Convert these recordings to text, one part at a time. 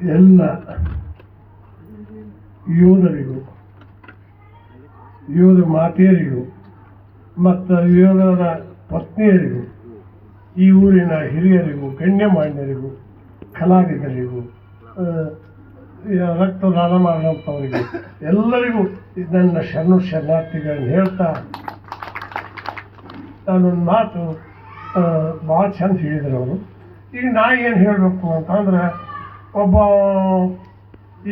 ಎಲ್ಲ ಯೋಧರಿಗೂ, ಯೋಧ ಮಾತೆಯರಿಗೂ, ಮತ್ತು ಯೋಧರ ಪತ್ನಿಯರಿಗೂ, ಈ ಊರಿನ ಹಿರಿಯರಿಗೂ, ಗಣ್ಯಮಾನ್ಯರಿಗೂ, ಕಲಾವಿದರಿಗೂ ರಕ್ತದಾನ ಮಾಡುವಂಥವರಿಗೆ ಎಲ್ಲರಿಗೂ ನನ್ನ ಶರಣು ಶರಣಾರ್ಥಿಗಳನ್ನು ಹೇಳ್ತಾ ನಾನೊಂದು ಮಾತು ಭಾಳ ಚಂದ ಹೇಳಿದ್ರು ಅವರು. ಈಗ ನಾ ಏನು ಹೇಳಬೇಕು ಅಂತಂದ್ರೆ ಒಬ್ಬ,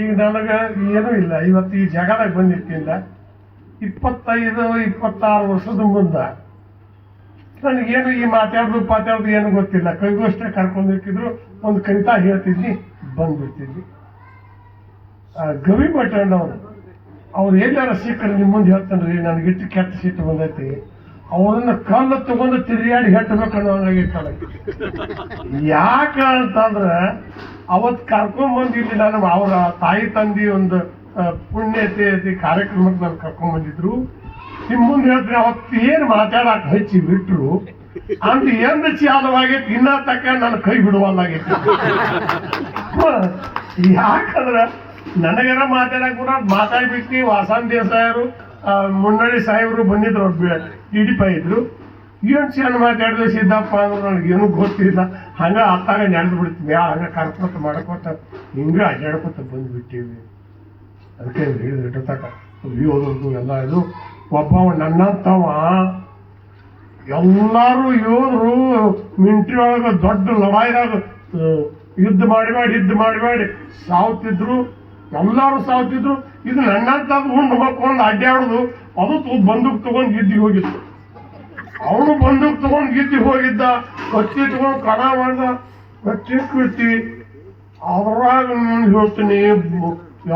ಈಗ ನನಗೆ ಏನೂ ಇಲ್ಲ. ಇವತ್ತು ಈ ಜಗದಾಗ ಬಂದಿರ್ತಿಲ್ಲ. ಇಪ್ಪತ್ತೈದು, ಇಪ್ಪತ್ತಾರು ವರ್ಷದ ಮುಂದೆ ನನಗೇನು ಈ ಮಾತಾಡೋದು, ಪಾತಾಡೋದು ಏನು ಗೊತ್ತಿಲ್ಲ. ಕೈಗೋಷ್ಟೇ ಕರ್ಕೊಂಡಿರ್ತಿದ್ರು ಒಂದು ಕವಿತಾ ಹೇಳ್ತಿದ್ನಿ, ಬಂದ್ಬಿಡ್ತಿದ್ವಿ. ಗವಿ ಭಟ್ಟಣ್ಣವರು ಅವ್ರು ಎಲ್ಲಾರ ಸಿಕ್ಕರೆ ನಿಮ್ಮ ಮುಂದೆ ಹೇಳ್ತಾನ್ರಿ ನನಗೆ ಇಟ್ಟು ಕೆಟ್ಟ ಸಿಟ್ಟು ಬಂದೈತಿ. ಅವ್ರನ್ನ ಕಲ್ಲು ತಗೊಂಡು ತಿರುಗಾಡಿ ಹೆಟ್ಟಬೇಕು ಅನ್ನೋಂಗಾಗಿರ್ತಾನೆ ಯಾಕೆ ಅಂತಂದ್ರೆ, ಅವತ್ತು ಕರ್ಕೊಂಬಂದು ಇಲ್ಲಿ ನಾನು ಅವರ ತಾಯಿ ತಂದಿ ಒಂದು ಪುಣ್ಯತೆ ಕಾರ್ಯಕ್ರಮಕ್ಕೆ ನಾನು ಕರ್ಕೊಂಬಂದಿದ್ರು ನಿಮ್ ಮುಂದೆ ಹೇಳ್ತೀನಿ ಅವತ್ತು ಏನು ಮಾತಾಡಕ್ ಹಚ್ಚಿ ಬಿಟ್ರು ಅಂತ ಎಂದ ಚಾಲವಾಗೈತಿ, ಇನ್ನ ತಕ್ಕ ನನ್ನ ಕೈ ಬಿಡುವಲ್ಲಾಗೈತಿ. ಯಾಕಂದ್ರೆ, ನನಗೇನ ಮಾತಾಡಕ್ ಕೂಡ ಮಾತಾಡ್ಬಿಟ್ಟು ವಾಸನ್ ದೇಸಾಯರು ಮುನ್ನಳ್ಳಿ ಸಾಹೇಬರು ಬಂದಿದ್ರು ಅವ್ರು ಪೈ ಇದ್ರು. ಏನು ಚೆಂದ ಮಾತಾಡಿದ್ರೆ, ಸಿದ್ದಪ್ಪ ಅಂದ್ರೆ ನನಗೇನು ಗೊತ್ತಿಲ್ಲ. ಹಂಗೆ ಅತ್ತಾಗ ನೆನೆದು ಬಿಡ್ತೀವಿ ಹಂಗೆ ಕರ್ಕೊತ ಮಾಡ್ಕೊತ, ಹಿಂಗೆ ಅಡ್ಡಾಡ್ಕೊತ ಬಂದ್ಬಿಟ್ಟಿವಿ. ಅದಕ್ಕೆ ಹೇಳಿದ್ರೆ ಇಟ್ಟತಕ ಯೋಧರದು ಎಲ್ಲ ಇದು, ಒಬ್ಬ ನನ್ನಂತವ. ಎಲ್ಲರೂ ಯೋಧರು ಮಿಂಟ್ರಿ ಒಳಗೆ ದೊಡ್ಡ ಲಡಾಯಿದಾಗ ಯುದ್ಧ ಮಾಡಿ ಮಾಡಿ ಯುದ್ಧ ಮಾಡಿ ಮಾಡಿ ಸಾವ್ತಿದ್ರು. ಎಲ್ಲಾರು ಸಾವ್ತಿದ್ರು ಇದು ನನ್ನಂತ ಉಂಡು ಹೋಗ್ಕೊಂಡು ಅಡ್ಡಾಡುದು ಅದು ಬಂದೂಕ್ ತಗೊಂಡು ಗಿದ್ದಿ ಹೋಗಿತ್ತು. ಅವನು ಬಂದೂಕ್ ತಗೊಂಡು ಗಿದ್ದಿ ಹೋಗಿದ್ದ. ಕಚ್ಚಿ ತಗೊಂಡು ಕಣ ಮಾಡ್ದ. ಕಚ್ಚಿ ಬಿಡ್ತೀವಿ ಅದ್ರಾಗ ನಾನು ಹೇಳ್ತೀನಿ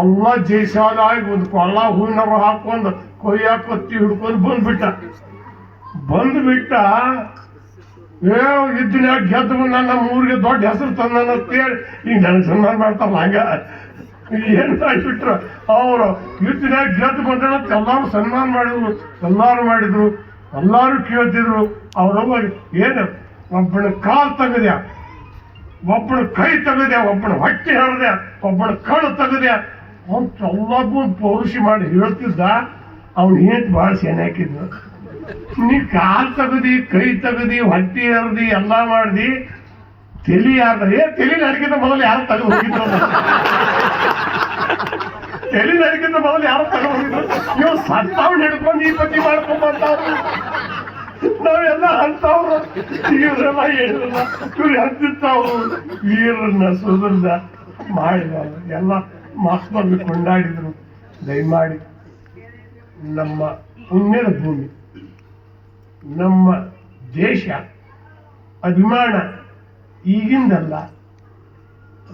ಎಲ್ಲ ಜೈಸಾಲ ಆಗಿ ಒಂದು ಕೊಳ್ಳ ಹೂವಿನವ್ರ ಹಾಕೊಂಡು ಕೊಯ್ಯ ಕತ್ತಿ ಹಿಡ್ಕೊಂಡು ಬಂದ್ಬಿಟ್ಟ. ಬಂದ್ಬಿಟ್ಟ, ಏ ಇದ್ದಿನ ಗೆದ್ದು ನನ್ನ ಊರಿಗೆ ದೊಡ್ಡ ಹೆಸರು ತಂದ ಅಂತೇಳಿ ಈಗ ನನಗೆ ಸನ್ಮಾನ ಮಾಡ್ತಾರಲ್ಲ ಹಂಗ. ಏನ್ ಮಾಡಿಬಿಟ್ರು ಅವರು ಯುದ್ಧದಾಗ ಗೆದ್ದು ಬಂದ ಎಲ್ಲಾರು ಸನ್ಮಾನ ಮಾಡಿದ್ರು, ಎಲ್ಲಾರು ಮಾಡಿದ್ರು, ಎಲ್ಲಾರು ಕೇಳ್ತಿದ್ರು. ಅವ್ರ ಏನು? ಒಬ್ಬನ ಕಾಲು ತೆಗದ್ಯಾ ಒಬ್ಬನ ಕೈ ತೆಗದೆ ಒಬ್ಬಳ ಹೊಟ್ಟೆ ಹರಿದೆ ಒಬ್ಬಳ ಕಳು ತೆಗದೆ ಅಂತ ಎಲ್ಲಕ್ಕೂ ಪೌರುಷಿ ಮಾಡಿ ಹೇಳ್ತಿದ್ದ, ಅವ್ನು ಏನ್ ಭಾಳ ಹಾಕಿದ್ರು ನೀ ಕಾಲ್ ತೆಗದಿ, ಕೈ ತೆಗದಿ, ಹೊಟ್ಟೆ ಹರಿದಿ ಎಲ್ಲ ಮಾಡ್ದಿ, ತಲೆ ಯಾರ್ದ ಏ, ತಲಿ ನಡಕಿಂತ ಮೊದಲು ಯಾರು ತಗೊಂಡು ಹೋಗಿದ್ರು? ತಲಿ ನಡಕಿಂತ ಮೊದಲು ಯಾರು ತಗೊಂಡಿದ್ರು ಇವ್ ನೀವು ಸತ್ತಾವ್ ಹಿಡ್ಕೊಂಡು ಈ ಪತಿ ಮಾಡ್ಕೊಂಬಂತಾವ್ರು ನಾವೆಲ್ಲ ಅಂತವ್ರು ಇವ್ರೆಲ್ಲ ಹೇಳಿಲ್ಲ ಇವ್ರು ಹತ್ತಿರ್ತಾವು ವೀರನ್ನ ಸುಧರ್ದ ಮಾಡಿದ ಎಲ್ಲ ಮಕ್ಕಳು ಕೊಂಡಾಡಿದ್ರು. ದಯಮಾಡಿ ನಮ್ಮ ಪುಣ್ಯದ ಭೂಮಿ, ನಮ್ಮ ದೇಶ, ಅಭಿಮಾನ ಈಗಿಂದಲ್ಲ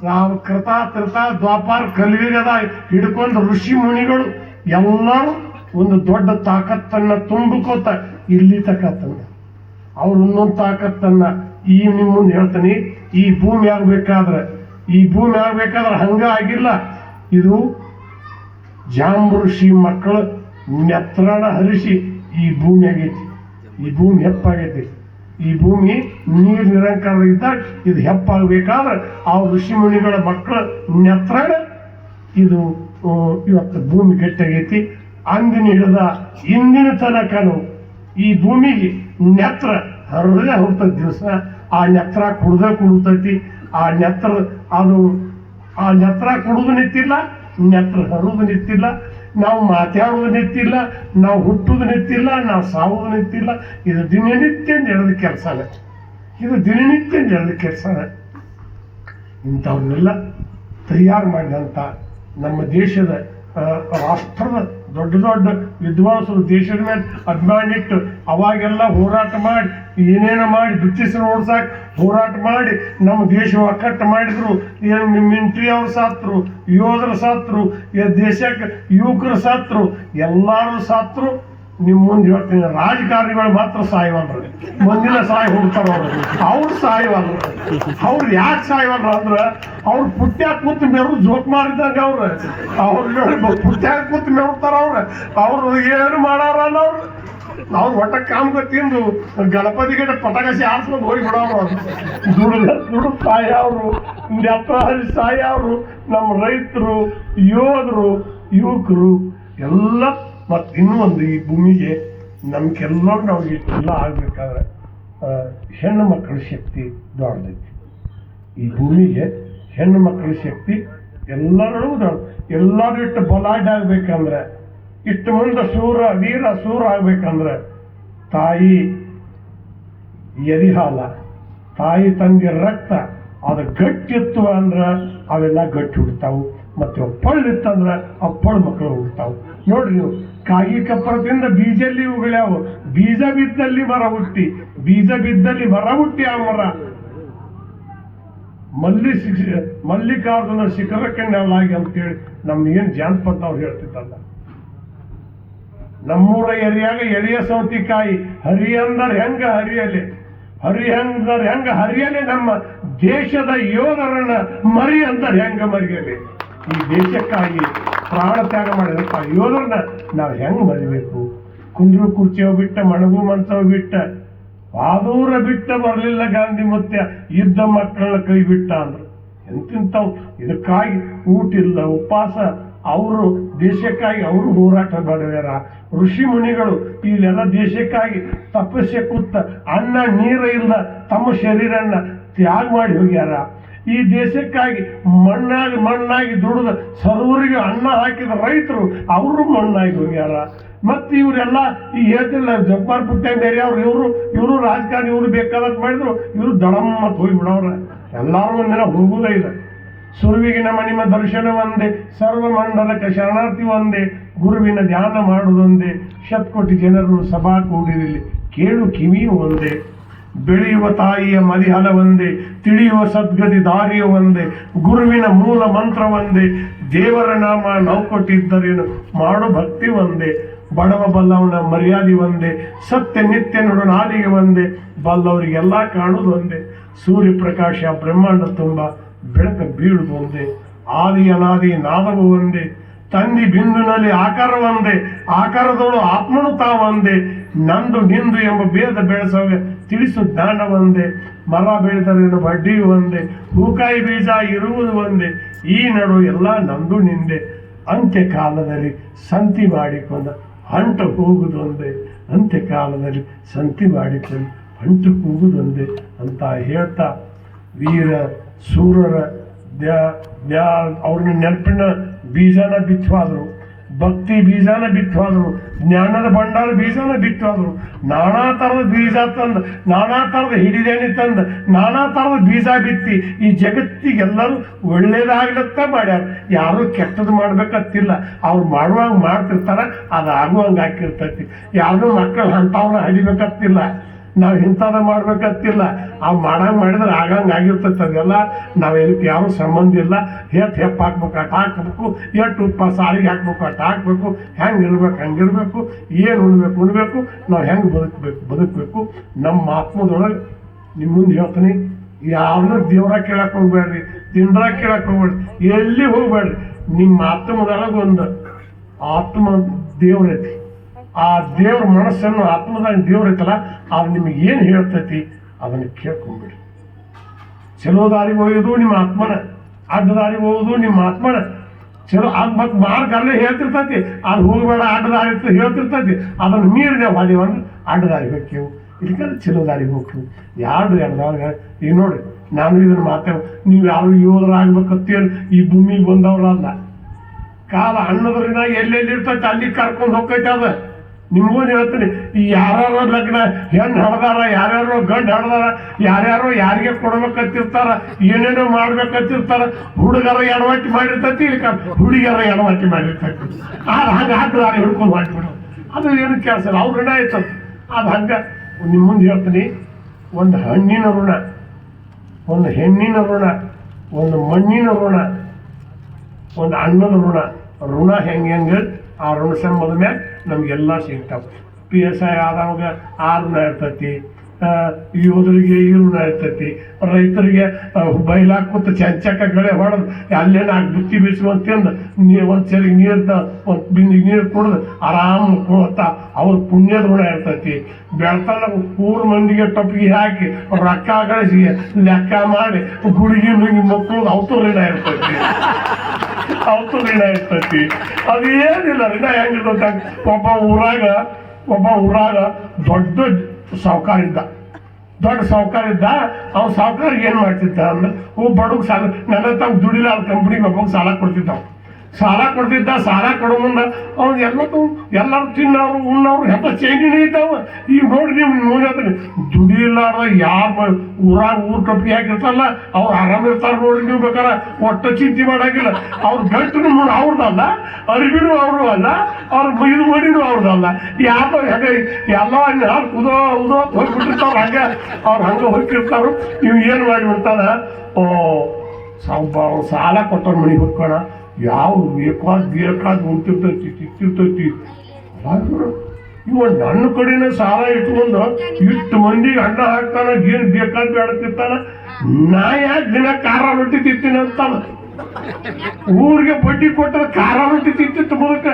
ರಾಮ ಕೃತ ತೃತ ದ್ವಾಪಾರ ಕಲ್ವಿರದ ಹಿಡ್ಕೊಂಡು ಋಷಿ ಮುನಿಗಳು ಎಲ್ಲರೂ ಒಂದು ದೊಡ್ಡ ತಾಕತ್ತನ್ನ ತುಂಬಿಕೋತ ಇಲ್ಲಿ ತಕ್ಕ ಅವ್ರು ಒಂದೊಂದು ತಾಕತ್ತನ್ನ ಈ ನಿಮ್ಮ ಮುಂದೆ ಹೇಳ್ತೀನಿ. ಈ ಭೂಮಿ ಆಗ್ಬೇಕಾದ್ರೆ ಈ ಭೂಮಿ ಆಗ್ಬೇಕಾದ್ರೆ ಹಂಗ ಆಗಿಲ್ಲ. ಇದು ಜಾಂಬ ಋಷಿ ಮಕ್ಕಳು ನೆತ್ರಣ ಹರಿಸಿ ಈ ಭೂಮಿ ಆಗೈತಿ. ಈ ಭೂಮಿ ಹೆಪ್ಪಾಗೈತಿ. ಈ ಭೂಮಿ ನೀರು ನಿರಂಕಾರ ಇದ್ದಾಗ ಇದು ಹೆಪ್ಪಾಗಬೇಕಾದ್ರೆ ಆ ಋಷಿ ಮುನಿಗಳ ಮಕ್ಕಳ ನೆತ್ರ ಇದು ಇವತ್ತು ಭೂಮಿ ಕೆಟ್ಟಾಗೈತಿ ಅಂದಿನ ಹಿಡಿದ ಇಂದಿನ ತನಕನು ಈ ಭೂಮಿಗೆ ನೆತ್ರ ಹರಿದೇ ಹೋಗ್ತದೆ ದಿವಸ. ಆ ನೆತ್ರ ಕುಡ್ದ ಕುಡ್ತೈತಿ. ಆ ನೆತ್ರ ಅದು, ಆ ನೆತ್ರ ಕುಡಿದು ನಿಂತಿಲ್ಲ, ನೆತ್ರ ಹರಿದು ನಿಂತಿಲ್ಲ. ನಾವು ಮಾತಾಡೋದು ನಿಂತಿಲ್ಲ ನಾವು ಹುಟ್ಟುದು ನಿಂತಿಲ್ಲ ನಾವು ಸಾವುದು ನಿಂತಿಲ್ಲ ಇದು ದಿನನಿತ್ಯ ನಡೆದ ಕೆಲಸನೇ ಇದು ದಿನನಿತ್ಯ ನಡೆದ ಕೆಲಸನೇ ಇಂಥವನ್ನೆಲ್ಲ ತಯಾರು ಮಾಡಿದಂಥ ನಮ್ಮ ದೇಶದ ರಾಷ್ಟ್ರದ ದೊಡ್ಡ ದೊಡ್ಡ ವಿದ್ವಾಂಸರು ದೇಶದ ಮೇಲೆ ಅಭಿಮಾನ ಇಟ್ಟು ಅವಾಗೆಲ್ಲ ಹೋರಾಟ ಮಾಡಿ, ಏನೇನು ಮಾಡಿ, ಬ್ರಿಟಿಷರು ಓಡಿಸಾಕ ಹೋರಾಟ ಮಾಡಿ, ನಮ್ಮ ದೇಶ ಒಕ್ಕಟ್ಟು ಮಾಡಿದ್ರು ಏನು ನಿಮ್ಮ ಮಿಂಟ್ರಿ ಅವ್ರು ಸಾತ್ರು, ಯೋಧರು ಸಾತ್ರು ದೇಶಕ್ಕೆ ಯುವಕರು ಸಾತ್ರು, ಎಲ್ಲರೂ ಸಾತ್ರು. ನಿಮ್ಮ ಮುಂದೆ ಹೇಳ್ತೀನಿ, ರಾಜಕಾರಣಿಗಳು ಮಾತ್ರ ಸಾಯವಲ್ರಿ. ಮುಂದಿನ ಸಾಯಿ ಹುಡ್ತಾರ ಅವ್ರು. ಅವ್ರು ಸಾಯವಲ್ರು. ಅವ್ರು ಯಾಕೆ ಸಾಯವಲ್ರ ಅಂದ್ರೆ, ಅವ್ರು ಪುಟ್ಟ್ಯಾಗ ಕೂತ್ ಮೇರು ಜೋಕ್ ಮಾಡಿದಾಗ ಅವ್ರು. ಅವ್ರು ಪುಟ್ಟ್ಯಾಗ ಕೂತ್ ಮೇರ್ತಾರ ಅವ್ರು. ಅವ್ರು ಏನು ಮಾಡಾರ ಅವ್ರು ಅವ್ರು ಒಟ್ಟ ಕಾಮ್ ತಿಂದು ಗಣಪತಿ ಗಿಡ ಪಟಾಕಸಿ ಆರ್ಸ್ಕೊಂಡು ಹೋಗಿ ಬಿಡೋರು ದುಡ್ದ ದುಡ್ಡು ಅವರು ನೆತ್ರ ಸಾಯ ಅವರು ನಮ್ಮ ರೈತರು, ಯೋಧರು, ಯುವಕರು, ಎಲ್ಲ ಮತ್ತೆ ಇನ್ನೂ ಒಂದು ಈ ಭೂಮಿಗೆ ನಮ್ಗೆಲ್ಲ ನಾವು ಎಲ್ಲ ಆಗ್ಬೇಕಾದ್ರೆ ಹೆಣ್ಣು ಮಕ್ಕಳ ಶಕ್ತಿ ದೊಡ್ಡದೈತಿ. ಈ ಭೂಮಿಗೆ ಹೆಣ್ಣು ಮಕ್ಕಳ ಶಕ್ತಿ ಎಲ್ಲರೂ ದೊಡ್ಡ, ಎಲ್ಲರೂ ಇಟ್ಟು ಬಲಾಢ್ಯ ಆಗ್ಬೇಕಂದ್ರೆ ಇಷ್ಟು ಮುಂದೆ ಸೂರ ವೀರ ಸೂರ ಆಗ್ಬೇಕಂದ್ರೆ, ತಾಯಿ ಎರಿಹಾಲ, ತಾಯಿ ತಂದೆ ರಕ್ತ, ಅದು ಗಟ್ಟಿತ್ತು ಅಂದ್ರೆ ಅವೆಲ್ಲ ಗಟ್ಟಿ ಹುಡ್ತಾವು. ಮತ್ತೆ ಅಪ್ಪಳು ಇತ್ತಂದ್ರೆ ಅಪ್ಪಳ್ ಮಕ್ಕಳು ಹುಡ್ತಾವು ನೋಡ್ರಿ ನೀವು ಕಾಗಿ ಕಪ್ಪರದಿಂದ ಬೀಜಲ್ಲಿ ಉಗಳ್ಯಾವು ಬೀಜ ಬಿದ್ದಲ್ಲಿ ಮರ ಹುಟ್ಟಿ. ಬೀಜ ಬಿದ್ದಲ್ಲಿ ಮರ ಹುಟ್ಟಿ ಆ ಮರ. ಮಲ್ಲಿ ಮಲ್ಲಿಕಾರ್ಜುನ ಅಂತ ಅಂತೇಳಿ ನಮ್ಗೆ ಏನ್ ಜಾನಪದ ಅವ್ರು ಹೇಳ್ತಿದ್ದಲ್ಲ. ನಮ್ಮೂರ ಎರಿಯಾಗ ಎಳೆಯ ಸೌತಿಕಾಯಿ ಹರಿ ಅಂದರ್ ಹೆಂಗ ಹರಿಯಲೆ? ಹರಿ ಅಂದರ್ ಹೆಂಗ ಹರಿಯಲೆ ನಮ್ಮ ದೇಶದ ಯೋಧರನ್ನ ಮರಿ ಅಂದರ್ ಹೆಂಗ ಮರಿಯಲಿ? ಈ ದೇಶಕ್ಕಾಗಿ ಪ್ರಾಣ ತ್ಯಾಗ ಮಾಡಿದಂತ ಯೋಧರನ್ನ ನಾವು ಹೆಂಗ್ ಮರಿಬೇಕು? ಕುಂದ್ರು ಕುರ್ಚಿಯೋ ಬಿಟ್ಟ, ಮಣಗು ಮಂಚವ ಬಿಟ್ಟ, ಪಾದೂರ ಬಿಟ್ಟ ಬರಲಿಲ್ಲ ಗಾಂಧಿ ಮತ್ತೆ ಯುದ್ಧ ಮಕ್ಕಳನ್ನ ಕೈ ಬಿಟ್ಟ ಅಂದ್ರು. ಎಂತಿಂತವ್ ಇದಕ್ಕಾಗಿ ಊಟ ಇಲ್ಲ, ಉಪವಾಸ. ಅವರು ದೇಶಕ್ಕಾಗಿ ಅವರು ಹೋರಾಟ ಮಾಡಿದಾರ. ಋಷಿ ಮುನಿಗಳು ಇಲ್ಲೆಲ್ಲ ದೇಶಕ್ಕಾಗಿ ತಪಸ್ಸೆ ಕೂತ ಅನ್ನ, ನೀರ ಇಲ್ಲ, ತಮ್ಮ ಶರೀರನ್ನ ತ್ಯಾಗ ಮಾಡಿ ಹೋಗ್ಯಾರ. ಈ ದೇಶಕ್ಕಾಗಿ ಮಣ್ಣಾಗಿ ಮಣ್ಣಾಗಿ ದುಡಿದ ಸರ್ವರಿಗೆ ಅನ್ನ ಹಾಕಿದ ರೈತರು ಅವರು ಮಣ್ಣಾಗಿ ಹೋಗ್ಯಾರ ಮತ್ತು ಇವರೆಲ್ಲ ಈ ಹೇಳ್ತಿಲ್ಲ ಜಬ್ಬಾರ್ ಪುಟ್ಟ ಬೇರೆ ಅವ್ರು, ಇವರು ಇವರು ರಾಜಕಾರಣಿ, ಇವರು ಬೇಕಾದಂತ ಮಾಡಿದ್ರು, ಇವರು ದಡಮ್ ಅಂತ ಹೋಗಿ ಎಲ್ಲರೂ ಒಂದಿನ ಹೋಗುವುದೇ ಇಲ್ಲ. ಸುರುವಿಗಿನ ಮಣಿಮ ದರ್ಶನ ಒಂದೇ, ಸರ್ವ ಮಂಡಲಕ್ಕೆ ಶರಣಾರ್ಥಿ ಒಂದೇ, ಗುರುವಿನ ಧ್ಯಾನ ಮಾಡುವುದೊಂದೇ ಶತ್ಕೋಟಿ ಜನರು ಸಭಾ ಕೂಡಿರಲಿ ಕೇಳು ಕಿವಿಯು ಒಂದೇ. ಬೆಳೆಯುವ ತಾಯಿಯ ಮರಿಹಲ ಒಂದೇ, ತಿಳಿಯುವ ಸದ್ಗತಿ ದಾರಿಯು ಒಂದೇ, ಗುರುವಿನ ಮೂಲ ಮಂತ್ರ ಒಂದೇ, ದೇವರ ನಾಮ ನಾವು ಕೊಟ್ಟಿದ್ದರೇನು? ಮಾಡು ಭಕ್ತಿ ಒಂದೇ, ಬಡವ ಬಲ್ಲವನ ಮರ್ಯಾದೆ ಒಂದೇ, ಸತ್ಯ ನಿತ್ಯ ನೋಡು ನಾಲಿಗೆ ಒಂದೇ ಬಲ್ಲವರಿಗೆಲ್ಲ ಕಾಣುವುದು ಒಂದೇ. ಸೂರ್ಯ ಪ್ರಕಾಶ ಬ್ರಹ್ಮಾಂಡ ತುಂಬ, ಬೆಳಕ ಬೀಳುದು ಒಂದೇ, ಆದಿ ಅನಾದಿ ನಾದವು ಒಂದೇ, ತಂದಿ ಬಿಂದುನಲ್ಲಿ ಆಕಾರ ಒಂದೇ, ಆಕಾರದವಳು ಆತ್ಮನು ತಾವೊಂದೇ, ನಂದು ನಿಂದು ಎಂಬ ಭೇದ ಬೆಳೆಸೋಗೆ ತಿಳಿಸು ದಾನ ಒಂದೇ, ಮರ ಬೆಳೆದರೇನು ಬಡ್ಡಿ ಒಂದೇ, ಹೂಕಾಯಿ ಬೀಜ ಇರುವುದು ಒಂದೇ, ಈ ನಡು ಎಲ್ಲ ನಂದು ನಿಂದೆ. ಅಂತ್ಯಕಾಲದಲ್ಲಿ ಸಂತಿ ಮಾಡಿಕೊಂಡು ಅಂಟು ಹೋಗುವುದೊಂದೇ ಅಂತ್ಯ ಕಾಲದಲ್ಲಿ ಸಂತಿ ಮಾಡಿಕೊಂಡು ಅಂಟು ಹೋಗುವುದೊಂದೇ ಅಂತ ಹೇಳ್ತಾ ವೀರ, ಸೂರರ ದ್ಯಾ ದ್ಯಾ, ಅವ್ರನ್ನ ನೆನಪಿನ ಬೀಜನ ಬಿತ್ತವಾದ್ರು ಭಕ್ತಿ ಬೀಜನ ಬಿತ್ತವಾದ್ರು ಜ್ಞಾನದ ಭಂಡಾರ ಬೀಜನ ಬಿತ್ತವಾದ್ರು ನಾನಾ ಥರದ ಬೀಜ ತಂದು, ನಾನಾ ಥರದ ಹಿಡಿದೇಣಿ ತಂದು, ನಾನಾ ಥರದ ಬೀಜ ಬಿತ್ತಿ, ಈ ಜಗತ್ತಿಗೆಲ್ಲರೂ ಒಳ್ಳೇದಾಗ್ಲತ್ತ ಮಾಡ್ಯಾರ. ಯಾರು ಕೆಟ್ಟದ್ದು ಮಾಡ್ಬೇಕತ್ತಿಲ್ಲ. ಅವ್ರು ಮಾಡುವಂಗೆ ಮಾಡ್ತಿರ್ತಾರೆ ಅದು ಆಗುವಂಗೆ ಹಾಕಿರ್ತೈತಿ ಯಾರು ಮಕ್ಕಳು ಅಂಥವ್ನ ಹಡಿಬೇಕತ್ತಿಲ್ಲ. ನಾವು ಇಂಥದ ಮಾಡ್ಬೇಕತ್ತಿಲ್ಲ ಆ ಮಾಡಂಗೆ ಮಾಡಿದ್ರೆ ಆಗಂಗೆ ಆಗಿರ್ತೈತೆ ಅದೆಲ್ಲ ನಾವು ಇದಕ್ಕೆ ಯಾರು ಸಂಬಂಧ ಇಲ್ಲ. ಎಷ್ಟು ಹೆಪ್ಪ ಹಾಕ್ಬೇಕು, ಅಟ್ ಹಾಕ್ಬೇಕು ಎಷ್ಟು ಉಪ್ಪ ಸಾರಿಗೆ ಹಾಕ್ಬೇಕು, ಅಟ್ ಹಾಕ್ಬೇಕು, ಹೆಂಗೆ ಇರ್ಬೇಕು ಹಂಗಿರ್ಬೇಕು ಏನು ಉಣ್ಬೇಕು ಉಣ್ಬೇಕು, ನಾವು ಹೆಂಗೆ ಬದುಕಬೇಕು ಬದುಕಬೇಕು. ನಮ್ಮ ಆತ್ಮದೊಳಗೆ ನಿಮ್ಮ ಮುಂದೆ ಹೇಳ್ತೀನಿ ಯಾರನ್ನೂ ದೇವ್ರ ಕೇಳಕ್ಕೆ ಹೋಗ್ಬೇಡ್ರಿ, ತಿಂಡ್ರ ಕೇಳಕ್ಕೆ ಹೋಗ್ಬೇಡ್ರಿ, ಎಲ್ಲಿ ಹೋಗ್ಬೇಡ್ರಿ. ನಿಮ್ಮ ಆತ್ಮದೊಳಗೊಂದು ಆತ್ಮ ದೇವ್ರೈತಿ. ಆ ದೇವ್ರ ಮನಸ್ಸನ್ನು ಆತ್ಮದಾಗ ದೇವ್ರ ಐತಲ್ಲ ಅದು ನಿಮಗೆ ಏನು ಹೇಳ್ತೈತಿ ಅದನ್ನು ಕೇಳ್ಕೊಂಬಿಡಿ. ಚಲೋ ದಾರಿಗೆ ಹೋಗೋದು ನಿಮ್ಮ ಆತ್ಮನ, ಅಡ್ಡ ದಾರಿಗೆ ಹೋಗೋದು ನಿಮ್ಮ ಆತ್ಮನ. ಚಲೋ ಅದು ಮತ್ತೆ ಮಾರ್ಗ ಅಲ್ಲೇ ಹೇಳ್ತಿರ್ತೈತಿ ಅದು ಹೋಗಬೇಡ, ಅಡ್ಡ ದಾರಿ ಹೇಳ್ತಿರ್ತೈತಿ, ಅದನ್ನು ಮೀರಿದೆ ಅಂದ್ರೆ ಅಡ್ಡ ದಾರಿ ಹೋಗ್ತೇವೆ ಇದಕ್ಕೆ ಚಲೋ ದಾರಿ ಹೋಗ್ತೇವೆ ಯಾರು ಎರಡವಾಗ ಈಗ ನೋಡಿ ನಾನು ಇದನ್ನು ಮಾತೇವೆ, ನೀವು ಯಾರು ಯೋಧರಾಗ್ಬೇಕಂತೇಳಿ ಈ ಭೂಮಿಗೆ ಬಂದವರಲ್ಲ. ಕಾಲ ಅನ್ನೋದ್ರಿಂದ ಎಲ್ಲೆಲ್ಲಿ ಇರ್ತೈತೆ, ಅಲ್ಲಿ ಕರ್ಕೊಂಡು ಹೋಗ್ತೈತೆ ಅದ. ನಿಮಗೂ ಹೇಳ್ತೀನಿ, ಈ ಯಾರ್ಯಾರೋ ಲಗ್ನ, ಹೆಣ್ಣು ಹಡ್ದಾರ, ಯಾರ್ಯಾರೋ ಗಂಡು ಹಡ್ದಾರ, ಯಾರ್ಯಾರೋ ಯಾರಿಗೆ ಕೊಡ್ಬೇಕಂತಿರ್ತಾರ, ಏನೇನೋ ಮಾಡ್ಬೇಕಂತಿರ್ತಾರ, ಹುಡುಗರ ಎಡವಟ್ಟಿ ಮಾಡಿರ್ತೈತಿ ಇಲ್ಲಿ ಹುಡುಗಿಯರ ಎಡವಟ್ಟಿ ಮಾಡಿರ್ತೈತಿ. ಆದ್ರೆ ಹಂಗೆ ಹಾಕಿದಾರೆ ಹಿಡ್ಕೊಂಡು ಮಾಡಿಬಿಡು ಅದು ಏನು ಕೆಲಸ ಇಲ್ಲ, ಅವ್ರ ಋಣ ಆಯ್ತು. ಅದು ಹಂಗೆ ನಿಮ್ಮ ಮುಂದೆ ಹೇಳ್ತೀನಿ, ಒಂದು ಹಣ್ಣಿನ ಋಣ, ಒಂದು ಹೆಣ್ಣಿನ ಋಣ, ಒಂದು ಮಣ್ಣಿನ ಋಣ, ಒಂದು ಅಣ್ಣನ ಋಣ ಋಣ ಹೆಂಗೆ ಹೆಂಗೆ, ಆ ಋಣ ಸಂಬಂಧ ಮ್ಯಾಗ ನಮಗೆಲ್ಲ ಸಿಗ್ತಾವೆ. ಪಿ ಎಸ್ ಐ ಆದವಾಗ ಆ ಇರ್ತೈತಿ ಯೋಧರಿಗೆ ಈರುಣ ಇರ್ತೈತಿ ರೈತರಿಗೆ ಬೈಲಾಕ್ ಕೂತ ಚಂಚಕ ಗಳೆ ಹೊಡೆದು ಅಲ್ಲೇನ ನಾಲ್ಕು ಬುತ್ತಿ ಬೀಸುವಂತಂದು ನೀ ಒಂದು ಸರಿ ನೀರು ಒಂದು ಬಿಂದಿ ನೀರು ಕುಡ್ದು ಆರಾಮ್ ಕೊಡ್ತಾ ಅವ್ರ ಪುಣ್ಯದ ಋಣ ಇರ್ತೈತಿ. ಬೆಳ್ತಾನ ಊರ್ ಮಂದಿಗೆ ಟೊಪ್ಪಿಗೆ ಹಾಕಿ ರೊಕ್ಕ ಗಳಿಸಿ ಲೆಕ್ಕ ಮಾಡಿ ಗುಡಿಗೆ ನುಂಗಿ ಮಕ್ಕಳು ಅವತ್ತು ಋಣ ಇರ್ತೈತಿ. ಅವತ್ತು ಋಣ ಇರ್ತೈತಿ. ಅದು ಏನಿಲ್ಲ ಋಣ ಹೆಂಗಿರ್ತೈತೆ? ಒಬ್ಬ ಊರಾಗ ಒಬ್ಬ ಊರಾಗ ದೊಡ್ಡ ಸಾವುಕಾರ ಇದ್ದ ದೊಡ್ಡ ಸಾವುಕಾರ ಇದ್ದ ಅವ್ನ ಸಾವುಕಾರಿಗೆ ಏನು ಮಾಡ್ತಿದ್ದ ಅಂದ್ರೆ ಹೂ ಬಡಗ್ ಸಾಲ ನನ್ನ ತಾವು ಅವ್ರ ಕಂಪ್ನಿಗೆ ಒಬ್ಬ ಸಾಲ ಕೊಡ್ತಿದ್ದವು. ಸಾಲ ಕೊಡ್ತಿದ್ದ ಸಾಲ ಕೊಡೋ ಮುಂದ ಅವ್ನು ಎಲ್ಲದು, ಎಲ್ಲರೂ ತಿನ್ನೋರು ಉಣ್ಣವ್ರು ಎಲ್ಲ ಚೈನಿನೇ ಇದ್ದಾವ. ಈಗ ನೋಡಿ ನೀವು ನೋಡಿ ದುಡಿಲಾರ ಯಾವ ಊರಾಗ ಊರ್ ಟೊಪ್ಪಿ ಹಾಕಿರ್ತಾರಲ್ಲ, ಅವ್ರು ಆರಾಮ ಇರ್ತಾರ ನೋಡಿ ನೀವು ಬೇಕಾರ. ಒಟ್ಟ ಚಿಂತೆ ಮಾಡಾಗಿಲ್ಲ. ಅವ್ರ ಗಂಟು ನೋಡಿ ಅವ್ರದಲ್ಲ ಅರಿವಿನೂ ಅವರು ಅಲ್ಲ, ಅವ್ರ ಇದು ಮಡಿನೂ ಅವ್ರದಲ್ಲ ಯಾವ ಹೆಂಗ, ಎಲ್ಲ ಹಾಲು ಕುದೋ, ಉದೋ ಅಂತ ಹೋಗ್ಬಿಟ್ಟಿರ್ತಾರ ಹಂಗ, ಅವ್ರು ಹಂಗ ಹೋಗ್ತಿರ್ತಾರ. ನೀವು ಏನು ಮಾಡಿಬಿಡ್ತಾರ ಓ ಸಾಲ ಕೊಟ್ಟವ್ರ ಮನೆಗೆ ಹೋಗ್ಕೋಣ ಯಾವ ಬೇಕಾದ ಬೇಕಾದ ಹುಟ್ಟಿರ್ತೈತಿ ತಿತ್ತಿರ್ತೈತಿ ಇವ ನನ್ನ ಕಡೆನ ಸಾಲ ಇಟ್ಕೊಂಡು ಇಷ್ಟು ಮಂದಿಗೆ ಅಣ್ಣ ಹಾಕ್ತಾನ ಏನ್ ಬೇಕಾದ್ ಬೇಡತಿರ್ತಾನ ನಾ ಯಾಕೆ ದಿನ ಖಾರ ರೊಟ್ಟಿ ತಿಂತೀನಿ ಅಂತಾನ? ಊರಿಗೆ ಬಡ್ಡಿ ಕೊಟ್ಟರೆ ಖಾರ ರೊಟ್ಟಿ ತಿಂತಿತ್ತು ಮೂಲಕ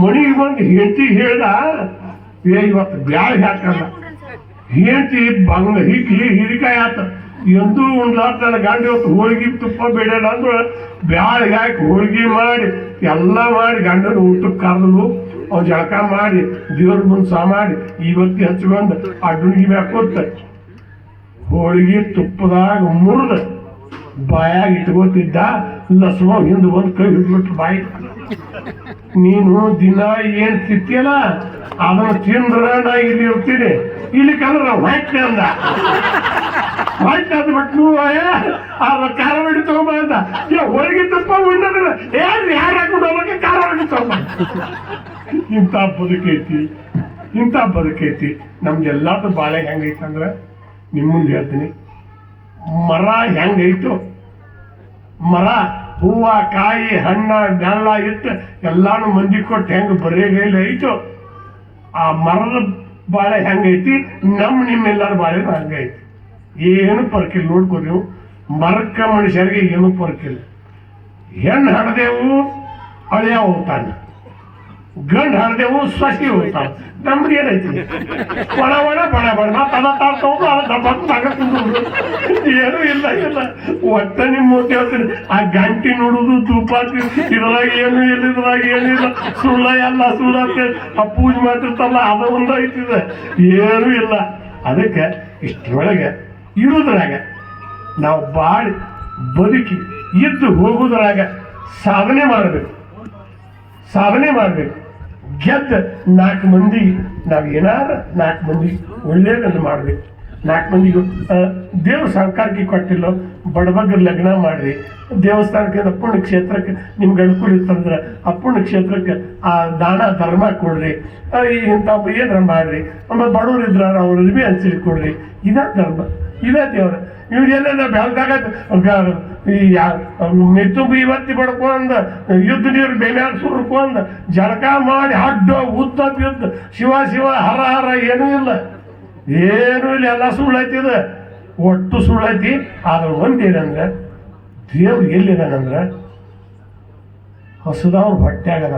ಮನಿಗೆ ಬಂದು ಹೆಂಡತಿ ಹೇಳ್ದ ಏ ಇವತ್ತು ಬ್ಯಾಳೆ ಹಾಕಲ್ಲ. ಹೆಂಡತಿ ಬಂಗ ಹಿಕ್ಕಿ ಹಿರಿಕಾಯಿ ಆತ ಎಂದೂ ಉಂಡ್ಲಾರ್ದ ಗಂಡ ಇವತ್ತು ಹೋಳಿಗೆ ತುಪ್ಪ ಬೇಡ ಅಂದ್ರೆ ಬ್ಯಾಳಿ ಹಾಕಿ ಹೋಳಿಗೆ ಮಾಡಿ, ಎಲ್ಲ ಮಾಡಿ ಗಂಡನ ಊಟಕ್ಕೆ ಕರೆದು ಅವ್ನು ಜಳಕ ಮಾಡಿ, ದೇವ್ರ ಮುಂದೆ ಮಾಡಿ, ಇವತ್ತು ಹಚ್ಕೊಂಡು ಅಡ್ಡುಣಿಗೆ ಕೂತ ಹೋಳಿಗೆ ತುಪ್ಪದಾಗ ಮುರಿದ ಬಾಯಾಗ ಇಟ್ಕೋತಿದ್ದ ಲಸ್ಮ ಹಿಂದೆ ಒಂದು ಕೈ ಹಿಡ್ಬಿಟ್ರು ಬಾಯಿ. ನೀನು ದಿನ ಏನ್ ತಿತ್ತಿಯಲ್ಲ ಅದನ್ನು ತಿಂದ್ರ ಇಲ್ಲಿ ಇರ್ತೀನಿ. ಇಲ್ಲಿ ಕಲರ್ ಹೊಟ್ಟೆ ಅಂದ. ಅಂದ್ ಬಿಟ್ಟು ಆ ಖಾರ ಬಡಿ ತಗೊಂಬ ಏ ಹೊರಗೆ ತುಪ್ಪ ಯಾರು ಯಾರು ಹಾಕೊಂಡು ಹೋಗಕ್ಕೆ ಖಾರ ಬಡಿ ತಗೊಂಬ. ಇಂಥ ಬದುಕೈತಿ ಇಂಥ ಬದುಕೈತಿ. ನಮ್ಗೆಲ್ಲಾದ ಬಾಳೆ ಹೆಂಗೈತಂದ್ರೆ ನಿಮ್ಮ ಮುಂದೆ ಹೇಳ್ತೀನಿ. ಮರ ಹೆಂಗೈತು, ಮರ, ಹೂವ, ಕಾಯಿ, ಹಣ್ಣ ಬೆಲ್ಲ ಇಟ್ಟು ಎಲ್ಲಾನು ಮಂದಿ ಕೊಟ್ಟು ಹೆಂಗ್ ಬರೇ ಐತು, ಆ ಮರದ ಬಾಳೆ ಹೆಂಗೈತಿ ನಮ್ಮ ನಿಮ್ಮೆಲ್ಲರ ಬಾಳೆ ಹಂಗೈತಿ. ಏನು ಪರ್ಕಿಲ್ಲ. ನೋಡ್ಕೊ ನೀವು. ಮರಕ್ಕ ಮನುಷ್ಯರಿಗೆ ಏನು ಪರ್ಕಿಲ್ಲ. ಹೆಣ್ಣು ಹಡದೆವು ಅಳಿಯ ಹೋಗ್ತಾನೆ. ಗಂಡು ಹಡ್ದೇವು ಸಸಿ ಹೋಗ್ತಾನೆ ನಮ್ದು ಏನೈತಿ? ಒಣ ಒಣ, ಬಡ ಬಡ. ಮತ್ತೆ ಅದ ತಾಡ್ಕೊಂಡು ಏನೂ ಇಲ್ಲ ಇಲ್ಲ. ಒಟ್ಟ ನಿಮ್ಮ ಮೂತಿ ಹೇಳ್ತೀನಿ. ಆ ಗಂಟಿ ನೋಡುದು ತುಪ್ಪ ಇದ್ರಾಗ ಏನು ಇಲ್ಲ, ಇದ್ರಾಗ ಏನಿಲ್ಲ ಸುಳ್ಳ ಎಲ್ಲ ಸುಳ್ಳ ಅಂತೇಳಿ ಆ ಪೂಜೆ ಮಾಡ್ತಿರ್ತಲ್ಲ ಅದ ಒಂದು ಐತಿದೆ ಏನು ಇಲ್ಲ. ಅದಕ್ಕೆ ಇಷ್ಟರೊಳಗೆ ಇರುದ್ರಾಗ ನಾವು ಬಾಳಿ ಬದುಕಿ ಇದ್ದು ಹೋಗುವುದರಾಗ ಸಾಧನೆ ಮಾಡಬೇಕು. ಸಾಧನೆ ಮಾಡಬೇಕು. ಗೆದ್ದ ನಾಲ್ಕು ಮಂದಿ, ನಾವು ಏನಾರ ನಾಲ್ಕು ಮಂದಿ ಒಳ್ಳೆಯದನ್ನು ಮಾಡಬೇಕು. ನಾಲ್ಕು ಮಂದಿಗೂ ದೇವ್ರ ಸಂಕಾರಕ್ಕೆ ಕೊಟ್ಟಿಲ್ಲ, ಬಡಬಗ್ಗರ ಲಗ್ನ ಮಾಡ್ರಿ. ದೇವಸ್ಥಾನಕ್ಕೆ ಅಪ್ಪಣ್ಣ ಕ್ಷೇತ್ರಕ್ಕೆ ನಿಮ್ಗೆ ಅನುಕೂಲ ಇತ್ತಂದ್ರೆ ಪುಣ್ಯ ಕ್ಷೇತ್ರಕ್ಕೆ ಆ ದಾನ, ಧರ್ಮ ಕೊಡ್ರಿ. ಇಂಥ ಏನಾರ ಮಾಡ್ರಿ. ಆಮೇಲೆ ಬಡವ್ರು ಇದ್ರ ಅವ್ರ ಅರಿವಿ ಹಂಚಿರಿ ಕೊಡ್ರಿ. ಇದ ಧರ್ಮ. ಇದ ದೇವ್ರ. ಇವ್ರೆಲ್ಲ ಬೆಳ್ದಾಗ ಈ ಮೆತ್ತುಂಬು ಇವತ್ತಿ ಬಡ್ಕೊಂಡ್ ಯುದ್ಧ ನೀರು ಬೇಮ್ಯಾಗ ಸುರ್ಕೊಂಡ್ ಜಳಕ ಮಾಡಿ ಅಡ್ಡ ಉದ್ದ ಯುದ್ಧ. ಶಿವ ಶಿವ, ಹರ ಹರ ಏನೂ ಇಲ್ಲ. ಏನೂ ಇಲ್ಲ, ಎಲ್ಲ ಸುಳ್ಳೈತಿದ ಒಟ್ಟು ಸುಳ್ಳೈತಿ ಆದ್ರೆ ಒಂದೇನಂದ್ರೆ, ದೇವ್ರು ಎಲ್ಲಿದಾನಂದ್ರೆ, ಹಸುದವ್ರ ಹೊಟ್ಟೆಯಾಗದ